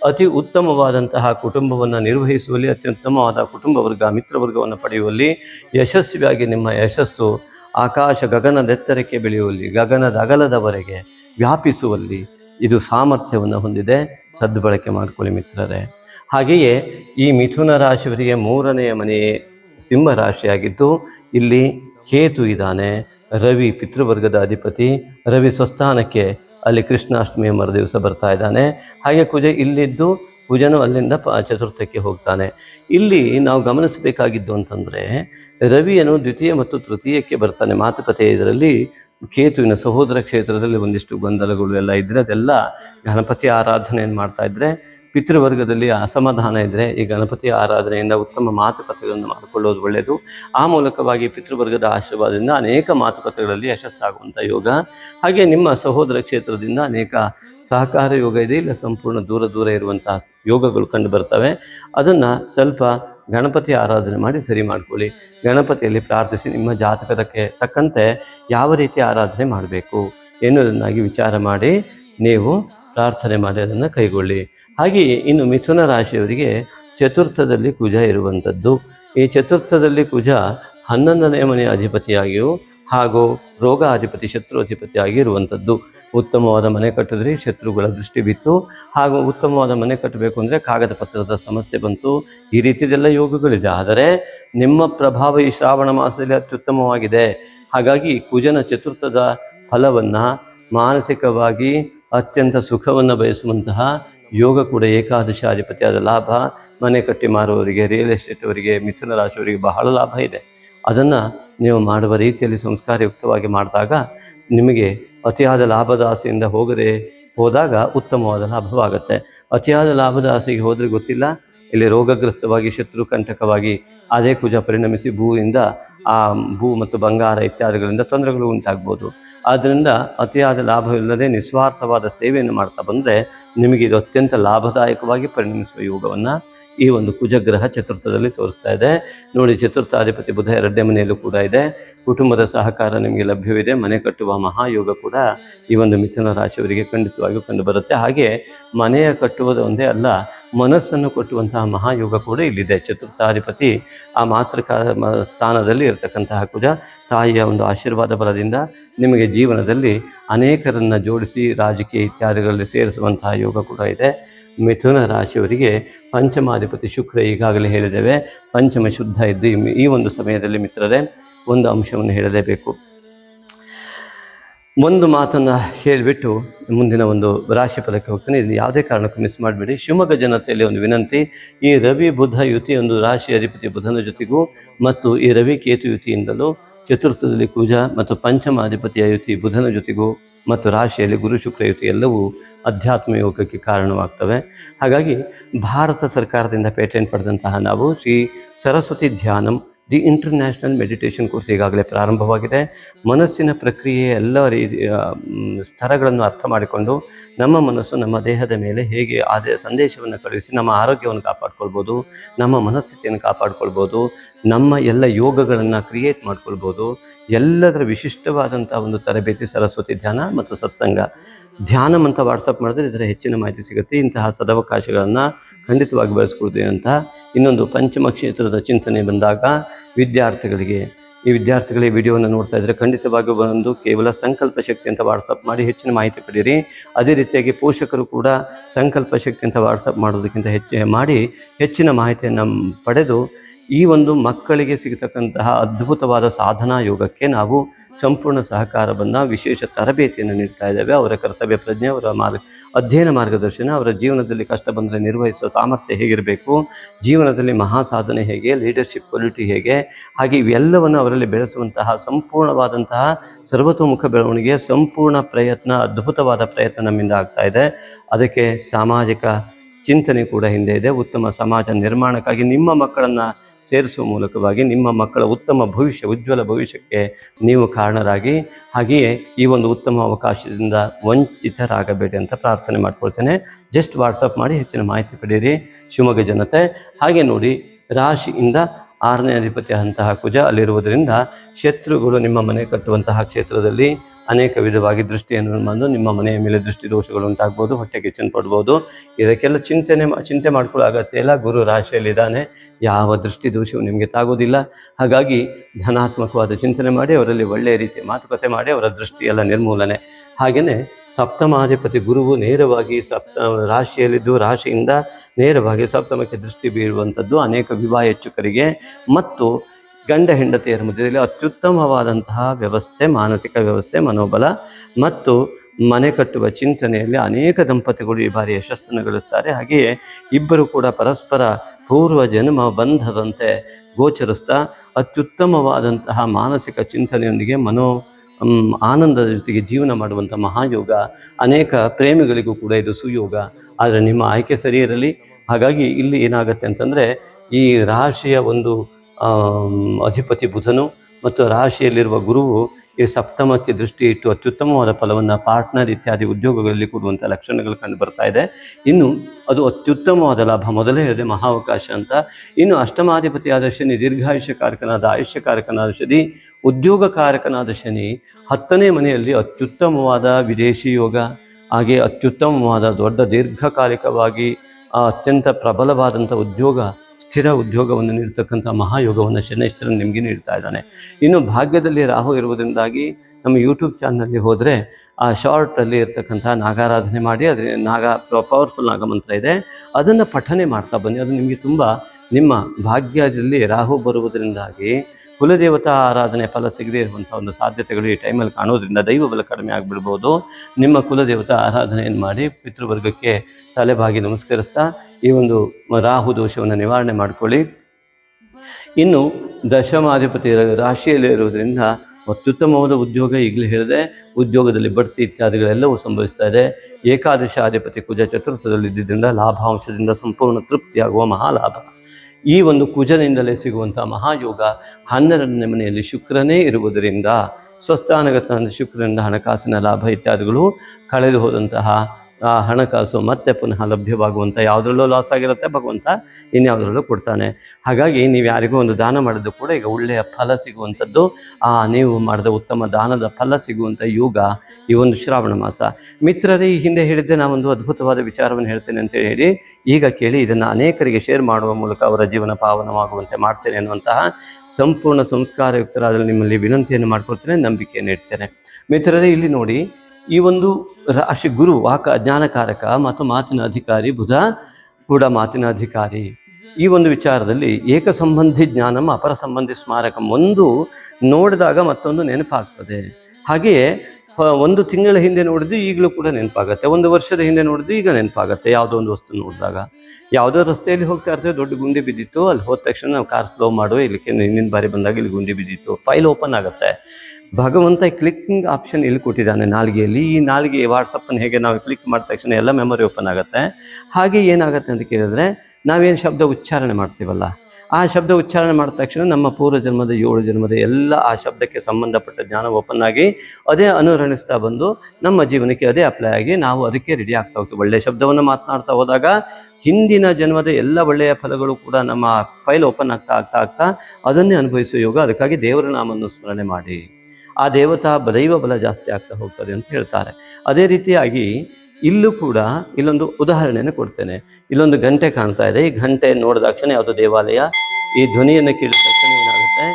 ಅತಿ ಉತ್ತಮವಾದಂತಹ ಕುಟುಂಬವನ್ನು ನಿರ್ವಹಿಸುವಲ್ಲಿ, ಅತ್ಯುತ್ತಮವಾದ ಕುಟುಂಬ ವರ್ಗ ಮಿತ್ರವರ್ಗವನ್ನು ಪಡೆಯುವಲ್ಲಿ, ಯಶಸ್ವಿಯಾಗಿ ನಿಮ್ಮ ಯಶಸ್ಸು ಆಕಾಶ ಗಗನದೆತ್ತರಕ್ಕೆ ಬೆಳೆಯುವಲ್ಲಿ, ಗಗನದ ಅಗಲದವರೆಗೆ ವ್ಯಾಪಿಸುವಲ್ಲಿ ಇದು ಸಾಮರ್ಥ್ಯವನ್ನು ಹೊಂದಿದೆ. ಸದ್ಬಳಕೆ ಮಾಡಿಕೊಳ್ಳಿ ಮಿತ್ರರೇ. ಹಾಗೆಯೇ ಈ ಮಿಥುನ ರಾಶಿಯವರಿಗೆ ಮೂರನೆಯ ಮನೆ ಸಿಂಹ ರಾಶಿಯಾಗಿದ್ದು, ಇಲ್ಲಿ ಕೇತು ಇದ್ದಾನೆ. ರವಿ ಪಿತೃವರ್ಗದ ಅಧಿಪತಿ. ರವಿ ಸ್ವಸ್ಥಾನಕ್ಕೆ ಅಲ್ಲಿ ಕೃಷ್ಣಾಷ್ಟಮಿಯ ಮರುದಿವಸ ಬರ್ತಾ ಇದ್ದಾನೆ. ಹಾಗೆ ಕುಜ ಇಲ್ಲಿದ್ದು, ಕುಜನು ಅಲ್ಲಿಂದ ಚತುರ್ಥಕ್ಕೆ ಹೋಗ್ತಾನೆ. ಇಲ್ಲಿ ನಾವು ಗಮನಿಸಬೇಕಾಗಿದ್ದು ಅಂತಂದರೆ, ರವಿಯನು ದ್ವಿತೀಯ ಮತ್ತು ತೃತೀಯಕ್ಕೆ ಬರ್ತಾನೆ. ಮಾತುಕತೆ ಇದರಲ್ಲಿ ಕೇತುವಿನ ಸಹೋದರ ಕ್ಷೇತ್ರದಲ್ಲಿ ಒಂದಿಷ್ಟು ಗೊಂದಲಗಳು ಎಲ್ಲ ಇದ್ದರೆ ಅದೆಲ್ಲ ಗಣಪತಿ ಆರಾಧನೆಯನ್ನು ಮಾಡ್ತಾ ಇದ್ದರೆ ಪಿತೃವರ್ಗದಲ್ಲಿ ಅಸಮಾಧಾನ ಇದ್ದರೆ ಈ ಗಣಪತಿ ಆರಾಧನೆಯಿಂದ ಉತ್ತಮ ಮಾತುಕತೆಗಳನ್ನು ಮಾಡಿಕೊಳ್ಳೋದು ಒಳ್ಳೆಯದು. ಆ ಮೂಲಕವಾಗಿ ಪಿತೃವರ್ಗದ ಆಶೀರ್ವಾದದಿಂದ ಅನೇಕ ಮಾತುಕತೆಗಳಲ್ಲಿ ಯಶಸ್ಸಾಗುವಂಥ ಯೋಗ. ಹಾಗೆ ನಿಮ್ಮ ಸಹೋದರ ಕ್ಷೇತ್ರದಿಂದ ಅನೇಕ ಸಹಕಾರ ಯೋಗ ಇದೆ. ಇಲ್ಲ, ಸಂಪೂರ್ಣ ದೂರ ದೂರ ಇರುವಂತಹ ಯೋಗಗಳು ಕಂಡು ಬರ್ತವೆ. ಅದನ್ನು ಸ್ವಲ್ಪ ಗಣಪತಿ ಆರಾಧನೆ ಮಾಡಿ ಸರಿ ಮಾಡ್ಕೊಳ್ಳಿ. ಗಣಪತಿಯಲ್ಲಿ ಪ್ರಾರ್ಥಿಸಿ ನಿಮ್ಮ ಜಾತಕದಕ್ಕೆ ತಕ್ಕಂತೆ ಯಾವ ರೀತಿ ಆರಾಧನೆ ಮಾಡಬೇಕು ಎನ್ನುವುದನ್ನಾಗಿ ವಿಚಾರ ಮಾಡಿ ನೀವು ಪ್ರಾರ್ಥನೆ ಮಾಡಿ ಅದನ್ನು ಕೈಗೊಳ್ಳಿ. ಹಾಗೆಯೇ ಇನ್ನು ಮಿಥುನ ರಾಶಿಯವರಿಗೆ ಚತುರ್ಥದಲ್ಲಿ ಕುಜ ಇರುವಂಥದ್ದು. ಈ ಚತುರ್ಥದಲ್ಲಿ ಕುಜ ಹನ್ನೊಂದನೇ ಮನೆಯ ಅಧಿಪತಿಯಾಗಿಯೂ ಹಾಗೂ ರೋಗ ಅಧಿಪತಿ ಶತ್ರು ಅಧಿಪತಿಯಾಗಿ ಇರುವಂಥದ್ದು. ಉತ್ತಮವಾದ ಮನೆ ಕಟ್ಟಿದ್ರೆ, ಶತ್ರುಗಳ ದೃಷ್ಟಿ ಬಿತ್ತು. ಹಾಗೂ ಉತ್ತಮವಾದ ಮನೆ ಕಟ್ಟಬೇಕು ಅಂದರೆ ಕಾಗದ ಪತ್ರದ ಸಮಸ್ಯೆ ಬಂತು. ಈ ರೀತಿಯದೆಲ್ಲ ಯೋಗಗಳಿದೆ. ಆದರೆ ನಿಮ್ಮ ಪ್ರಭಾವ ಈ ಶ್ರಾವಣ ಮಾಸದಲ್ಲಿ ಅತ್ಯುತ್ತಮವಾಗಿದೆ. ಹಾಗಾಗಿ ಕುಜನ ಚತುರ್ಥದ ಫಲವನ್ನು ಮಾನಸಿಕವಾಗಿ ಅತ್ಯಂತ ಸುಖವನ್ನು ಬಯಸುವಂತಹ ಯೋಗ ಕೂಡ ಏಕಾದಶಾಧಿಪತಿಯಾದ ಲಾಭ. ಮನೆ ಕಟ್ಟಿ ಮಾರುವವರಿಗೆ ರಿಯಲ್ ಎಸ್ಟೇಟ್ ಅವರಿಗೆ, ಮಿಥುನ ರಾಶಿಯವರಿಗೆ ಬಹಳ ಲಾಭ ಇದೆ. ಅದನ್ನು ನೀವು ಮಾಡುವ ರೀತಿಯಲ್ಲಿ ಸಂಸ್ಕಾರಯುಕ್ತವಾಗಿ ಮಾಡಿದಾಗ ನಿಮಗೆ ಅತಿಯಾದ ಲಾಭದ ಆಸೆಯಿಂದ ಹೋಗದೆ ಹೋದಾಗ ಉತ್ತಮವಾದ ಲಾಭವಾಗುತ್ತೆ. ಅತಿಯಾದ ಲಾಭದ ಆಸೆಗೆ ಹೋದರೆ ಗೊತ್ತಿಲ್ಲ. ಇಲ್ಲಿ ರೋಗಗ್ರಸ್ತವಾಗಿ, ಶತ್ರು ಕಂಟಕವಾಗಿ, ಅದೇ ಕುಜ ಪರಿಣಮಿಸಿ ಭೂವಿಂದ ಆ ಭೂ ಮತ್ತು ಬಂಗಾರ ಇತ್ಯಾದಿಗಳಿಂದ ತೊಂದರೆಗಳು ಉಂಟಾಗ್ಬೋದು. ಆದ್ದರಿಂದ ಅತಿಯಾದ ಲಾಭವಿಲ್ಲದೆ ನಿಸ್ವಾರ್ಥವಾದ ಸೇವೆಯನ್ನು ಮಾಡ್ತಾ ಬಂದರೆ ನಿಮಗೆ ಇದು ಅತ್ಯಂತ ಲಾಭದಾಯಕವಾಗಿ ಪರಿಣಮಿಸುವ ಯೋಗವನ್ನು ಈ ಒಂದು ಕುಜಗ್ರಹ ಚತುರ್ಥದಲ್ಲಿ ತೋರಿಸ್ತಾ ಇದೆ. ನೋಡಿ, ಚತುರ್ಥಾಧಿಪತಿ ಬುಧ ಎರಡನೇ ಮನೆಯಲ್ಲೂ ಕೂಡ ಇದೆ. ಕುಟುಂಬದ ಸಹಕಾರ ನಿಮಗೆ ಲಭ್ಯವಿದೆ. ಮನೆ ಕಟ್ಟುವ ಮಹಾಯೋಗ ಕೂಡ ಈ ಒಂದು ಮಿಥುನ ರಾಶಿಯವರಿಗೆ ಖಂಡಿತವಾಗಿಯೂ ಕಂಡು ಬರುತ್ತೆ. ಹಾಗೆ ಮನೆಯ ಕಟ್ಟುವುದು ಒಂದೇ ಅಲ್ಲ, ಮನಸ್ಸನ್ನು ಕೊಟ್ಟುವಂತಹ ಮಹಾಯೋಗ ಕೂಡ ಇಲ್ಲಿದೆ. ಚತುರ್ಥಾಧಿಪತಿ ಆ ಮಾತೃಕಾ ಸ್ಥಾನದಲ್ಲಿ ಇರತಕ್ಕಂತಹ ಕುಜ ತಾಯಿಯ ಒಂದು ಆಶೀರ್ವಾದ ಬಲದಿಂದ ನಿಮಗೆ ಜೀವನದಲ್ಲಿ ಅನೇಕರನ್ನು ಜೋಡಿಸಿ ರಾಜಕೀಯ ಇತ್ಯಾದಿಗಳಲ್ಲಿ ಸೇರಿಸುವಂತಹ ಯೋಗ ಕೂಡ ಇದೆ. ಮಿಥುನ ರಾಶಿಯವರಿಗೆ ಪಂಚಮಾಧಿಪತಿ ಶುಕ್ರ ಈಗಾಗಲೇ ಹೇಳಿದ್ದೇವೆ. ಪಂಚಮ ಶುದ್ಧ ಇದ್ದು ಈ- ಒಂದು ಸಮಯದಲ್ಲಿ ಮಿತ್ರರೇ, ಒಂದು ಅಂಶವನ್ನು ಹೇಳಲೇಬೇಕು. ಒಂದು ಮಾತನ್ನು ಹೇಳಿಬಿಟ್ಟು ಮುಂದಿನ ಒಂದು ರಾಶಿ ಫಲಕ್ಕೆ ಹೋಗ್ತೇನೆ. ಇದನ್ನು ಯಾವುದೇ ಕಾರಣಕ್ಕೂ ಮಿಸ್ ಮಾಡಬೇಡಿ. ಶಿವಮೊಗ್ಗ ಜನತೆಯಲ್ಲಿ ಒಂದು ವಿನಂತಿ, ಈ ರವಿ ಬುಧ ಯುತಿ ಒಂದು ರಾಶಿ ಅಧಿಪತಿ ಬುಧನ ಜೊತೆಗೂ ಮತ್ತು ಈ ರವಿ ಕೇತು ಯುತಿಯಿಂದಲೂ ಚತುರ್ಥದಲ್ಲಿ ಕುಜ ಮತ್ತು ಪಂಚಮ ಅಧಿಪತಿಯ ಯುತಿ ಬುಧನ ಜೊತೆಗೂ ಮತ್ತು ರಾಶಿಯಲ್ಲಿ ಗುರು ಶುಕ್ರಯುತಿ ಎಲ್ಲವೂ ಅಧ್ಯಾತ್ಮ ಯೋಗಕ್ಕೆ ಕಾರಣವಾಗ್ತವೆ. ಹಾಗಾಗಿ ಭಾರತ ಸರ್ಕಾರದಿಂದ ಪೇಟೆಂಟ್ ಪಡೆದಂತಹ ನಾವು Shri Saraswati Dhyanam, the international meditation course ಈಗಾಗಲೇ ಪ್ರಾರಂಭವಾಗಿದೆ. ಮನಸ್ಸಿನ ಪ್ರಕ್ರಿಯೆ ಎಲ್ಲ ರೀತಿಯ ಸ್ತರಗಳನ್ನು ಅರ್ಥ ಮಾಡಿಕೊಂಡು ನಮ್ಮ ಮನಸ್ಸು ನಮ್ಮ ದೇಹದ ಮೇಲೆ ಹೇಗೆ ಅದೇ ಸಂದೇಶವನ್ನು ಕಳುಹಿಸಿ ನಮ್ಮ ಆರೋಗ್ಯವನ್ನು ಕಾಪಾಡ್ಕೊಳ್ಬೋದು, ನಮ್ಮ ಮನಸ್ಥಿತಿಯನ್ನು ಕಾಪಾಡ್ಕೊಳ್ಬೋದು ನಮ್ಮ ಎಲ್ಲ ಯೋಗಗಳನ್ನು ಕ್ರಿಯೇಟ್ ಮಾಡ್ಕೊಳ್ಬೋದು. ಎಲ್ಲದರ ವಿಶಿಷ್ಟವಾದಂಥ ಒಂದು ತರಬೇತಿ, ಸರಸ್ವತಿ ಧ್ಯಾನ ಮತ್ತು ಸತ್ಸಂಗ. ಧ್ಯಾನಂ ಅಂತ ವಾಟ್ಸಪ್ ಮಾಡಿದ್ರೆ ಇದರ ಹೆಚ್ಚಿನ ಮಾಹಿತಿ ಸಿಗುತ್ತೆ. ಇಂತಹ ಸದವಕಾಶಗಳನ್ನು ಖಂಡಿತವಾಗಿ ಬಳಸ್ಕೊಳ್ತೀವಿ ಅಂತ ಇನ್ನೊಂದು ಪಂಚಮ ಕ್ಷೇತ್ರದ ಚಿಂತನೆ ಬಂದಾಗ ವಿದ್ಯಾರ್ಥಿಗಳಿಗೆ. ಈ ವಿದ್ಯಾರ್ಥಿಗಳೇ ವಿಡಿಯೋವನ್ನು ನೋಡ್ತಾ ಇದ್ದರೆ ಖಂಡಿತವಾಗಿ ಬಂದು ಕೇವಲ ಸಂಕಲ್ಪ ಶಕ್ತಿ ಅಂತ ವಾಟ್ಸಪ್ ಮಾಡಿ ಹೆಚ್ಚಿನ ಮಾಹಿತಿ ಪಡೀರಿ ಅದೇ ರೀತಿಯಾಗಿ ಪೋಷಕರು ಕೂಡ ಸಂಕಲ್ಪ ಶಕ್ತಿ ಅಂತ ವಾಟ್ಸಪ್ ಮಾಡೋದಕ್ಕಿಂತ ಹೆಚ್ಚು ಮಾಡಿ ಹೆಚ್ಚಿನ ಮಾಹಿತಿಯನ್ನು ಪಡೆದು ಈ ಒಂದು ಮಕ್ಕಳಿಗೆ ಸಿಗತಕ್ಕಂತಹ ಅದ್ಭುತವಾದ ಸಾಧನಾ ಯೋಗಕ್ಕೆ ನಾವು ಸಂಪೂರ್ಣ ಸಹಕಾರವನ್ನು, ವಿಶೇಷ ತರಬೇತಿಯನ್ನು ನೀಡ್ತಾ ಇದ್ದೇವೆ. ಅವರ ಕರ್ತವ್ಯ ಪ್ರಜ್ಞೆ, ಅವರ ಮಾರ್ಗ, ಅಧ್ಯಯನ ಮಾರ್ಗದರ್ಶನ, ಅವರ ಜೀವನದಲ್ಲಿ ಕಷ್ಟ ಬಂದರೆ ನಿರ್ವಹಿಸುವ ಸಾಮರ್ಥ್ಯ ಹೇಗಿರಬೇಕು, ಜೀವನದಲ್ಲಿ ಮಹಾ ಸಾಧನೆ ಹೇಗೆ ಲೀಡರ್ಶಿಪ್ ಕ್ವಾಲಿಟಿ ಹೇಗೆ, ಹಾಗೆ ಇವೆಲ್ಲವನ್ನು ಅವರಲ್ಲಿ ಬೆಳೆಸುವಂತಹ ಸಂಪೂರ್ಣವಾದಂತಹ ಸರ್ವತೋಮುಖ ಬೆಳವಣಿಗೆ ಸಂಪೂರ್ಣ ಪ್ರಯತ್ನ, ಅದ್ಭುತವಾದ ಪ್ರಯತ್ನ ನಮ್ಮಿಂದ ಆಗ್ತಾ ಇದೆ. ಅದಕ್ಕೆ ಸಾಮಾಜಿಕ ಚಿಂತನೆ ಕೂಡ ಹಿಂದೆ ಇದೆ. ಉತ್ತಮ ಸಮಾಜ ನಿರ್ಮಾಣಕ್ಕಾಗಿ ನಿಮ್ಮ ಮಕ್ಕಳನ್ನು ಸೇರಿಸುವ ಮೂಲಕವಾಗಿ ನಿಮ್ಮ ಮಕ್ಕಳ ಉತ್ತಮ ಭವಿಷ್ಯ, ಉಜ್ವಲ ಭವಿಷ್ಯಕ್ಕೆ ನೀವು ಕಾರಣರಾಗಿ ಹಾಗೆಯೇ ಈ ಒಂದು ಉತ್ತಮ ಅವಕಾಶದಿಂದ ವಂಚಿತರಾಗಬೇಡಿ ಅಂತ ಪ್ರಾರ್ಥನೆ ಮಾಡ್ಕೊಳ್ತೇನೆ. ಜಸ್ಟ್ ವಾಟ್ಸಪ್ ಮಾಡಿ ಹೆಚ್ಚಿನ ಮಾಹಿತಿ ಪಡೆಯಿರಿ. ಶಿವಮೊಗ್ಗ ಜನತೆ, ಹಾಗೆ ನೋಡಿ ರಾಶಿಯಿಂದ ಆರನೇ ಅಧಿಪತಿ ಅಂತಹ ಕುಜ ಅಲ್ಲಿರುವುದರಿಂದ ಶತ್ರುಗಳು ನಿಮ್ಮ ಮನೆ ಕಟ್ಟುವಂತಹ ಕ್ಷೇತ್ರದಲ್ಲಿ ಅನೇಕ ವಿಧವಾಗಿ ದೃಷ್ಟಿಯನ್ನು ಬಂದು ನಿಮ್ಮ ಮನೆಯ ಮೇಲೆ ದೃಷ್ಟಿ ದೋಷಗಳು ಉಂಟಾಗ್ಬೋದು, ಹೊಟ್ಟೆ ಚಿನ್ ಪಡ್ಬೋದು ಇದಕ್ಕೆಲ್ಲ ಚಿಂತನೆ ಚಿಂತೆ ಮಾಡ್ಕೊಳ್ಳೋ ಅಗತ್ಯ ಇಲ್ಲ. ಗುರು ರಾಶಿಯಲ್ಲಿದ್ದಾನೆ. ಯಾವ ದೃಷ್ಟಿ ದೋಷವು ನಿಮಗೆ ತಾಗೋದಿಲ್ಲ ಹಾಗಾಗಿ ಧನಾತ್ಮಕವಾದ ಚಿಂತನೆ ಮಾಡಿ, ಅವರಲ್ಲಿ ಒಳ್ಳೆಯ ರೀತಿಯ ಮಾತುಕತೆ ಮಾಡಿ, ಅವರ ದೃಷ್ಟಿಯೆಲ್ಲ ನಿರ್ಮೂಲನೆ. ಹಾಗೆಯೇ ಸಪ್ತಮಾಧಿಪತಿ ಗುರುವು ನೇರವಾಗಿ ಸಪ್ತ, ರಾಶಿಯಲ್ಲಿದ್ದು, ರಾಶಿಯಿಂದ ನೇರವಾಗಿ ಸಪ್ತಮಕ್ಕೆ ದೃಷ್ಟಿ ಬೀರುವಂಥದ್ದು ಅನೇಕ ವಿವಾಹ ಹೆಚ್ಚುಕರಿಗೆ ಮತ್ತು ಗಂಡ ಹೆಂಡತಿಯರ ಮಧ್ಯದಲ್ಲಿ ಅತ್ಯುತ್ತಮವಾದಂತಹ ವ್ಯವಸ್ಥೆ, ಮಾನಸಿಕ ವ್ಯವಸ್ಥೆ, ಮನೋಬಲ ಮತ್ತು ಮನೆ ಕಟ್ಟುವ ಚಿಂತನೆಯಲ್ಲಿ ಅನೇಕ ದಂಪತಿಗಳು ಈ ಬಾರಿ ಯಶಸ್ಸನ್ನು ಗಳಿಸ್ತಾರೆ. ಹಾಗೆಯೇ ಇಬ್ಬರು ಕೂಡ ಪರಸ್ಪರ ಪೂರ್ವ ಜನ್ಮ ಬಂಧದಂತೆ ಗೋಚರಿಸ್ತಾ ಅತ್ಯುತ್ತಮವಾದಂತಹ ಮಾನಸಿಕ ಚಿಂತನೆಯೊಂದಿಗೆ ಮನೋ ಆನಂದದ ಜೊತೆಗೆ ಜೀವನ ಮಾಡುವಂಥ ಮಹಾಯೋಗ, ಅನೇಕ ಪ್ರೇಮಿಗಳಿಗೂ ಕೂಡ ಇದು ಸುಯೋಗ. ಆದರೆ ನಿಮ್ಮ ಆಯ್ಕೆ ಸರಿ ಹಾಗಾಗಿ ಇಲ್ಲಿ ಏನಾಗುತ್ತೆ ಅಂತಂದರೆ ಈ ರಾಶಿಯ ಒಂದು ಅಧಿಪತಿ ಬುಧನು ಮತ್ತು ರಾಶಿಯಲ್ಲಿರುವ ಗುರುವು ಈ ಸಪ್ತಮಕ್ಕೆ ದೃಷ್ಟಿ ಇಟ್ಟು ಅತ್ಯುತ್ತಮವಾದ ಫಲವನ್ನು ಪಾರ್ಟ್ನರ್ ಇತ್ಯಾದಿ ಉದ್ಯೋಗಗಳಲ್ಲಿ ಕೊಡುವಂಥ ಲಕ್ಷಣಗಳು ಕಂಡು ಬರ್ತಾ ಇದೆ. ಇನ್ನು ಅದು ಅತ್ಯುತ್ತಮವಾದ ಲಾಭ, ಮೊದಲೇ ಹೇಳಿದೆ ಮಹಾವಕಾಶ ಅಂತ. ಇನ್ನು ಅಷ್ಟಮಾಧಿಪತಿಯಾದ ಶನಿ, ದೀರ್ಘಾಯುಷ್ಯ ಕಾರಕನಾದ, ಆಯುಷ್ಯ ಕಾರಕನಾದ ಶನಿ, ಉದ್ಯೋಗ ಕಾರಕನಾದ ಶನಿ, ಹತ್ತನೇ ಮನೆಯಲ್ಲಿ ಅತ್ಯುತ್ತಮವಾದ ವಿದೇಶಿ ಯೋಗ, ಹಾಗೆ ಅತ್ಯುತ್ತಮವಾದ ದೊಡ್ಡ ದೀರ್ಘಕಾಲಿಕವಾಗಿ ಆ, ಅತ್ಯಂತ ಪ್ರಬಲವಾದಂಥ ಉದ್ಯೋಗ ಸ್ಥಿರ ಉದ್ಯೋಗವನ್ನು ನೀಡ್ತಕ್ಕಂಥ ಮಹಾಯೋಗವನ್ನು ಶನೇಶ್ವರನ್ ನಿಮಗೆ ನೀಡ್ತಾ ಇದ್ದಾನೆ. ಇನ್ನು ಭಾಗ್ಯದಲ್ಲಿ ರಾಹು ಇರುವುದರಿಂದಾಗಿ ನಮ್ಮ ಯೂಟ್ಯೂಬ್ ಚಾನಲ್ನಲ್ಲಿ ಹೋದರೆ ಆ ಶಾರ್ಟಲ್ಲಿ ಇರ್ತಕ್ಕಂಥ ನಾಗಾರಾಧನೆ ಮಾಡಿ ಅದ್ರ ನಾಗ ಪವರ್ಫುಲ್ ನಾಗಮಂತ್ರ ಇದೆ. ಅದನ್ನು ಪಠನೆ ಮಾಡ್ತಾ ಬನ್ನಿ. ಅದು ನಿಮಗೆ ತುಂಬ ನಿಮ್ಮ ಭಾಗ್ಯದಲ್ಲಿ ರಾಹು ಬರುವುದರಿಂದಾಗಿ ಕುಲದೇವತಾ ಆರಾಧನೆ ಫಲ ಸಿಗದೇ ಇರುವಂಥ ಒಂದು ಸಾಧ್ಯತೆಗಳು ಈ ಟೈಮಲ್ಲಿ ಕಾಣೋದ್ರಿಂದ ದೈವ ಬಲ ಕಡಿಮೆ ಆಗಿಬಿಡ್ಬೋದು. ನಿಮ್ಮ ಕುಲದೇವತಾ ಆರಾಧನೆಯನ್ನು ಮಾಡಿ ಪಿತೃವರ್ಗಕ್ಕೆ ತಲೆಬಾಗಿ ನಮಸ್ಕರಿಸ್ತಾ ಈ ಒಂದು ರಾಹು ದೋಷವನ್ನು ನಿವಾರಣೆ ಮಾಡಿಕೊಳ್ಳಿ. ಇನ್ನು ದಶಮಾಧಿಪತಿ ರಾಶಿಯಲ್ಲಿ ಇರುವುದರಿಂದ ಅತ್ಯುತ್ತಮವಾದ ಉದ್ಯೋಗ ಈಗಲೇ ಹೇಳಿದೆ. ಉದ್ಯೋಗದಲ್ಲಿ ಬಡ್ತಿ ಇತ್ಯಾದಿಗಳೆಲ್ಲವೂ ಸಂಭವಿಸ್ತಾ ಇದೆ. ಏಕಾದಶಾಧಿಪತಿ ಕುಜ ಚತುರ್ಥದಲ್ಲಿ ಇದ್ದಿದ್ದರಿಂದ ಲಾಭಾಂಶದಿಂದ ಸಂಪೂರ್ಣ ತೃಪ್ತಿಯಾಗುವ ಮಹಾಲಾಭ. ಈ ಒಂದು ಕುಜನಿಂದಲೇ ಸಿಗುವಂಥ ಮಹಾಯೋಗ ಹನ್ನೆರಡನೇ ಮನೆಯಲ್ಲಿ ಶುಕ್ರನೇ ಇರುವುದರಿಂದ ಸ್ವಸ್ಥಾನಗತ ಶುಕ್ರನಿಂದ ಹಣಕಾಸಿನ ಲಾಭ ಇತ್ಯಾದಿಗಳು ಕಳೆದು ಹೋದಂತಹ ಆ ಹಣಕಾಸು ಮತ್ತೆ ಪುನಃ ಲಭ್ಯವಾಗುವಂಥ ಯಾವುದರಲ್ಲೂ ಲಾಸ್ ಆಗಿರುತ್ತೆ, ಭಗವಂತ ಇನ್ಯಾವುದರಲ್ಲೂ ಕೊಡ್ತಾನೆ. ಹಾಗಾಗಿ ನೀವು ಯಾರಿಗೂ ಒಂದು ದಾನ ಮಾಡಿದ್ದು ಕೂಡ ಈಗ ಒಳ್ಳೆಯ ಫಲ ಸಿಗುವಂಥದ್ದು, ಆ ನೀವು ಮಾಡಿದ ಉತ್ತಮ ದಾನದ ಫಲ ಸಿಗುವಂಥ ಯೋಗ ಈ ಒಂದು ಶ್ರಾವಣ ಮಾಸ. ಮಿತ್ರರೇ, ಈ ಹಿಂದೆ ಹೇಳಿದ್ದೆ ಒಂದು ಅದ್ಭುತವಾದ ವಿಚಾರವನ್ನು ಹೇಳ್ತೇನೆ ಅಂತ ಹೇಳಿ, ಈಗ ಕೇಳಿ ಇದನ್ನು ಅನೇಕರಿಗೆ ಶೇರ್ ಮಾಡುವ ಮೂಲಕ ಅವರ ಜೀವನ ಪಾವನವಾಗುವಂತೆ ಮಾಡ್ತೇನೆ ಅನ್ನುವಂತಹ ಸಂಪೂರ್ಣ ಸಂಸ್ಕಾರಯುಕ್ತರಾದಲ್ಲಿ ನಿಮ್ಮಲ್ಲಿ ವಿನಂತಿಯನ್ನು ಮಾಡಿಕೊಡ್ತೇನೆ ನಂಬಿಕೆಯನ್ನು ಇಡ್ತೇನೆ. ಮಿತ್ರರೇ, ಇಲ್ಲಿ ನೋಡಿ ಈ ಒಂದು ರಾಶಿ ಗುರು ವಾಕ ಜ್ಞಾನಕಾರಕ ಮತ್ತು ಮಾತಿನ ಅಧಿಕಾರಿ ಬುಧ ಕೂಡ ಮಾತಿನ ಅಧಿಕಾರಿ. ಈ ಒಂದು ವಿಚಾರದಲ್ಲಿ ಏಕ ಸಂಬಂಧಿ ಜ್ಞಾನಂ ಅಪರ ಸಂಬಂಧಿ ಸ್ಮಾರಕಂ ಒಂದು ನೋಡಿದಾಗ ಮತ್ತೊಂದು ನೆನಪಾಗ್ತದೆ. ಹಾಗೆಯೇ ಒಂದು ತಿಂಗಳ ಹಿಂದೆ ನೋಡಿದ್ದು ಈಗಲೂ ಕೂಡ ನೆನಪಾಗುತ್ತೆ. ಒಂದು ವರ್ಷದ ಹಿಂದೆ ನೋಡಿದ್ದು ಈಗ ನೆನಪಾಗುತ್ತೆ. ಯಾವುದೋ ಒಂದು ವಸ್ತು ನೋಡಿದಾಗ. ಯಾವುದೋ ರಸ್ತೆಯಲ್ಲಿ ಹೋಗ್ತಾ ಇರ್ತೇವೆ, ದೊಡ್ಡ ಗುಂಡಿ ಬಿದ್ದಿತ್ತು. ಅಲ್ಲಿ ಹೋದ ತಕ್ಷಣ ನಾವು ಕಾರ್ ಸ್ಲೋ ಮಾಡುವ, ಇಲ್ಲಿಕ್ಕೆ ಹಿಂದಿನ ಬಾರಿ ಬಂದಾಗ ಇಲ್ಲಿ ಗುಂಡಿ ಬಿದ್ದಿತ್ತು. ಫೈಲ್ ಓಪನ್ ಆಗುತ್ತೆ. ಭಗವಂತ ಕ್ಲಿಕ್ಕಿಂಗ್ ಆಪ್ಷನ್ ಇಲ್ಲಿ ಕೊಟ್ಟಿದ್ದಾನೆ ನಾಲ್ಗೆಯಲ್ಲಿ. ಈ ನಾಲ್ಗೆ ವಾಟ್ಸಪ್ಪನ್ನು ಹೇಗೆ ನಾವು ಕ್ಲಿಕ್ ಮಾಡಿದ ತಕ್ಷಣ ಎಲ್ಲ ಮೆಮೊರಿ ಓಪನ್ ಆಗುತ್ತೆ. ಹಾಗೆ ಏನಾಗುತ್ತೆ ಅಂತ ಕೇಳಿದ್ರೆ, ನಾವೇನು ಶಬ್ದ ಉಚ್ಚಾರಣೆ ಮಾಡ್ತೀವಲ್ಲ? ಆ ಶಬ್ದ ಉಚ್ಚಾರಣೆ ಮಾಡಿದ ತಕ್ಷಣ ನಮ್ಮ ಪೂರ್ವ ಜನ್ಮದ, ಏಳು ಜನ್ಮದ ಎಲ್ಲ ಆ ಶಬ್ದಕ್ಕೆ ಸಂಬಂಧಪಟ್ಟ ಜ್ಞಾನ ಓಪನ್ ಆಗಿ ಅದೇ ಅನುರಣಿಸ್ತಾ ಬಂದು ನಮ್ಮ ಜೀವನಕ್ಕೆ ಅದೇ ಅಪ್ಲೈ ಆಗಿ ನಾವು ಅದಕ್ಕೆ ರೆಡಿ ಆಗ್ತಾ ಹೋಗ್ತೀವಿ. ಒಳ್ಳೆಯ ಶಬ್ದವನ್ನು ಮಾತನಾಡ್ತಾ ಹೋದಾಗ ಹಿಂದಿನ ಜನ್ಮದ ಎಲ್ಲ ಒಳ್ಳೆಯ ಫಲಗಳು ಕೂಡ ನಮ್ಮ ಫೈಲ್ ಓಪನ್ ಆಗ್ತಾ ಆಗ್ತಾ ಆಗ್ತಾ ಅದನ್ನೇ ಅನುಭವಿಸುವ ಯೋಗ. ಅದಕ್ಕಾಗಿ ದೇವರ ನಾಮನ್ನು ಸ್ಮರಣೆ ಮಾಡಿ. ಆ ದೇವತಾ ದೈವ ಬಲ ಜಾಸ್ತಿ ಆಗ್ತಾ ಹೋಗ್ತದೆ ಅಂತ ಹೇಳ್ತಾರೆ. ಅದೇ ರೀತಿಯಾಗಿ ಇಲ್ಲೂ ಕೂಡ ಇಲ್ಲೊಂದು ಉದಾಹರಣೆಯನ್ನು ಕೊಡ್ತೇನೆ. ಇಲ್ಲೊಂದು ಗಂಟೆ ಕಾಣ್ತಾ ಇದೆ. ಈ ಗಂಟೆ ನೋಡಿದ ತಕ್ಷಣ ಯಾವುದು ದೇವಾಲಯ? ಈ ಧ್ವನಿಯನ್ನು ಕೇಳಿದ ತಕ್ಷಣ ಏನಾಗುತ್ತೆ?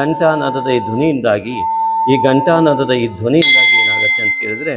ಘಂಟಾನಾದದ ಈ ಧ್ವನಿಯಿಂದಾಗಿ, ಈ ಘಂಟಾನಾದದ ಈ ಧ್ವನಿಯಿಂದಾಗಿ ಏನಾಗುತ್ತೆ ಅಂತ ಕೇಳಿದ್ರೆ,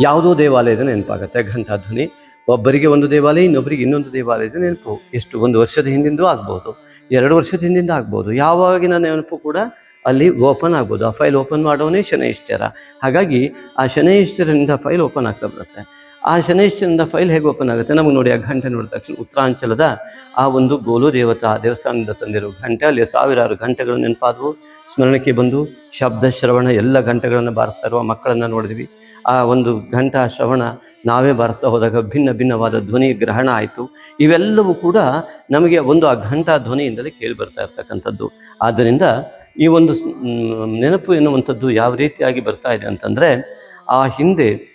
ಯಾವುದೋ ದೇವಾಲಯದ ನೆನಪಾಗುತ್ತೆ. ಘಂಟಾ ಧ್ವನಿ. ಒಬ್ಬರಿಗೆ ಒಂದು ದೇವಾಲಯ, ಇನ್ನೊಬ್ಬರಿಗೆ ಇನ್ನೊಂದು ದೇವಾಲಯದ ನೆನಪು. ಎಷ್ಟು ಒಂದು ವರ್ಷದ ಹಿಂದಿಂದೂ ಆಗ್ಬೋದು. ಎರಡು ವರ್ಷದ ಹಿಂದಿಂದ ಆಗ್ಬೋದು. ಯಾವಾಗಿನ ನೆನಪು ಕೂಡ ಅಲ್ಲಿ ಓಪನ್ ಆಗ್ಬೋದು. ಆ ಫೈಲ್ ಓಪನ್ ಮಾಡೋನೇ ಶನೈಶ್ಚರ. ಹಾಗಾಗಿ ಆ ಶನೈಶ್ಚರನಿಂದ ಫೈಲ್ ಓಪನ್ ಆಗ್ತಾ ಬರುತ್ತೆ. ಆ ಶನೈಶ್ಚರನಿಂದ ಫೈಲ್ ಹೇಗೆ ಓಪನ್ ಆಗುತ್ತೆ? ನಮಗೆ ನೋಡಿ ಆ ಘಂಟೆ ನೋಡಿದ ತಕ್ಷಣ ಉತ್ತರಾಂಚಲದ ಆ ಒಂದು ಗೋಲು ದೇವತಾ ದೇವಸ್ಥಾನದಿಂದ ತಂದಿರೋ ಘಂಟೆ. ಅಲ್ಲಿ ಸಾವಿರಾರು ಘಂಟೆಗಳು ನೆನಪಾದವು. ಸ್ಮರಣಕ್ಕೆ ಬಂದು ಶಬ್ದ, ಶ್ರವಣ ಎಲ್ಲ ಘಂಟೆಗಳನ್ನು ಬಾರಿಸ್ತಾ ಇರುವ ಮಕ್ಕಳನ್ನು ನೋಡಿದ್ವಿ. ಆ ಒಂದು ಘಂಟಾ, ಶ್ರವಣ ನಾವೇ ಬಾರಿಸ್ತಾ ಹೋದಾಗ ಭಿನ್ನ ಭಿನ್ನವಾದ ಧ್ವನಿ ಗ್ರಹಣ ಆಯಿತು. ಇವೆಲ್ಲವೂ ಕೂಡ ನಮಗೆ ಒಂದು ಆ ಘಂಟಾ ಧ್ವನಿಯಿಂದಲೇ ಕೇಳಿ ಬರ್ತಾ ಇರ್ತಕ್ಕಂಥದ್ದು. ಆದ್ದರಿಂದ ಈ ಒಂದು ನೆನಪು ಎನ್ನುವಂಥದ್ದು ಯಾವ ರೀತಿಯಾಗಿ ಬರ್ತಾ ಇದೆ ಅಂತಂದರೆ, ಆ ಹಿಂದೆ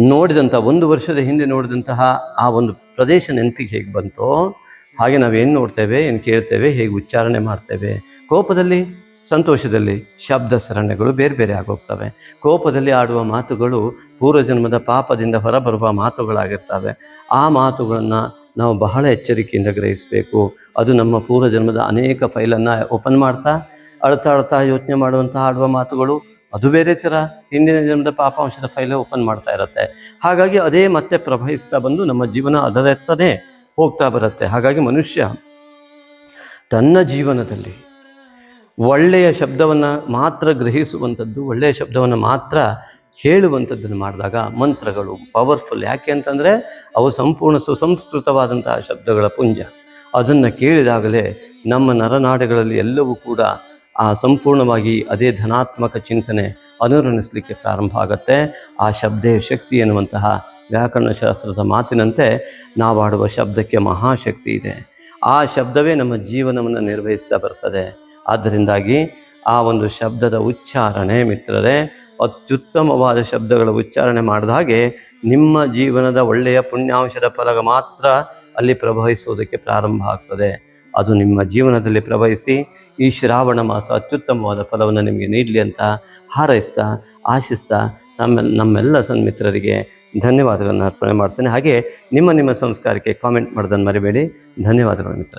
ನೋಡಿದಂಥ, ಒಂದು ವರ್ಷದ ಹಿಂದೆ ನೋಡಿದಂತಹ ಆ ಒಂದು ಪ್ರದೇಶ ನೆನಪಿಗೆ ಹೇಗೆ ಬಂತೋ, ಹಾಗೆ ನಾವೇನು ನೋಡ್ತೇವೆ, ಏನು ಕೇಳ್ತೇವೆ, ಹೇಗೆ ಉಚ್ಚಾರಣೆ ಮಾಡ್ತೇವೆ? ಕೋಪದಲ್ಲಿ, ಸಂತೋಷದಲ್ಲಿ ಶಬ್ದ ಸರಣ್ಯಗಳು ಬೇರೆ ಬೇರೆ ಆಗೋಗ್ತವೆ. ಕೋಪದಲ್ಲಿ ಆಡುವ ಮಾತುಗಳು ಪೂರ್ವಜನ್ಮದ ಪಾಪದಿಂದ ಹೊರಬರುವ ಮಾತುಗಳಾಗಿರ್ತವೆ. ಆ ಮಾತುಗಳನ್ನು ನಾವು ಬಹಳ ಎಚ್ಚರಿಕೆಯಿಂದ ಗ್ರಹಿಸಬೇಕು. ಅದು ನಮ್ಮ ಪೂರ್ವ ಜನ್ಮದ ಅನೇಕ ಫೈಲನ್ನು ಓಪನ್ ಮಾಡ್ತಾ, ಅಳ್ತಾ ಅಳ್ತಾ ಯೋಚನೆ ಮಾಡುವಂಥ ಆಡುವ ಮಾತುಗಳು, ಅದು ಬೇರೆ ಥರ ಹಿಂದಿನ ಜನ್ಮದ ಪಾಪಾಂಶದ ಫೈಲ್ ಓಪನ್ ಮಾಡ್ತಾ ಇರುತ್ತೆ. ಹಾಗಾಗಿ ಅದೇ ಮತ್ತೆ ಪ್ರವಹಿಸ್ತಾ ಬಂದು ನಮ್ಮ ಜೀವನ ಅದರತ್ತನೇ ಹೋಗ್ತಾ ಬರುತ್ತೆ. ಹಾಗಾಗಿ ಮನುಷ್ಯ ತನ್ನ ಜೀವನದಲ್ಲಿ ಒಳ್ಳೆಯ ಶಬ್ದವನ್ನು ಮಾತ್ರ ಗ್ರಹಿಸುವಂಥದ್ದು, ಒಳ್ಳೆಯ ಶಬ್ದವನ್ನು ಮಾತ್ರ ಹೇಳುವಂಥದ್ದನ್ನು ಮಾಡಿದಾಗ ಮಂತ್ರಗಳು ಪವರ್ಫುಲ್ ಯಾಕೆ ಅಂತಂದರೆ ಅವು ಸಂಪೂರ್ಣ ಸುಸಂಸ್ಕೃತವಾದಂತಹ ಶಬ್ದಗಳ ಪುಂಜ. ಅದನ್ನು ಕೇಳಿದಾಗಲೇ ನಮ್ಮ ನರನಾಡಿಗಳಲ್ಲಿ ಎಲ್ಲವೂ ಕೂಡ ಆ ಸಂಪೂರ್ಣವಾಗಿ ಅದೇ ಧನಾತ್ಮಕ ಚಿಂತನೆ ಅನುರಣಿಸಲಿಕ್ಕೆ ಪ್ರಾರಂಭ ಆಗುತ್ತೆ. ಆ ಶಬ್ದೇ ಶಕ್ತಿ ಎನ್ನುವಂತಹ ವ್ಯಾಕರಣಶಾಸ್ತ್ರದ ಮಾತಿನಂತೆ ನಾವಾಡುವ ಶಬ್ದಕ್ಕೆ ಮಹಾಶಕ್ತಿ ಇದೆ. ಆ ಶಬ್ದವೇ ನಮ್ಮ ಜೀವನವನ್ನು ನಿರ್ವಹಿಸ್ತಾ ಬರ್ತದೆ. ಆದ್ದರಿಂದಾಗಿ ಆ ಒಂದು ಶಬ್ದದ ಉಚ್ಚಾರಣೆ ಮಿತ್ರರೇ. ಅತ್ಯುತ್ತಮವಾದ ಶಬ್ದಗಳ ಉಚ್ಚಾರಣೆ ಮಾಡಿದ ಹಾಗೆ ನಿಮ್ಮ ಜೀವನದ ಒಳ್ಳೆಯ ಪುಣ್ಯಾಂಶದ ಫಲಗ ಮಾತ್ರ ಅಲ್ಲಿ ಪ್ರವಹಿಸುವುದಕ್ಕೆ ಪ್ರಾರಂಭ ಆಗ್ತದೆ. ಅದು ನಿಮ್ಮ ಜೀವನದಲ್ಲಿ ಪ್ರವಹಿಸಿ ಈ ಶ್ರಾವಣ ಮಾಸ ಅತ್ಯುತ್ತಮವಾದ ಫಲವನ್ನು ನಿಮಗೆ ನೀಡಲಿ ಅಂತ ಹಾರೈಸ್ತಾ, ಆಶಿಸ್ತಾ ನಮ್ಮ, ನಮ್ಮೆಲ್ಲ ಸನ್ಮಿತ್ರರಿಗೆ ಧನ್ಯವಾದಗಳನ್ನು ಅರ್ಪಣೆ ಮಾಡ್ತೇನೆ. ಹಾಗೆ ನಿಮ್ಮ ನಿಮ್ಮ ಸಂಸ್ಕಾರಕ್ಕೆ ಕಾಮೆಂಟ್ ಮಾಡೋದನ್ನು ಮರಿಬೇಡಿ. ಧನ್ಯವಾದಗಳು ಮಿತ್ರ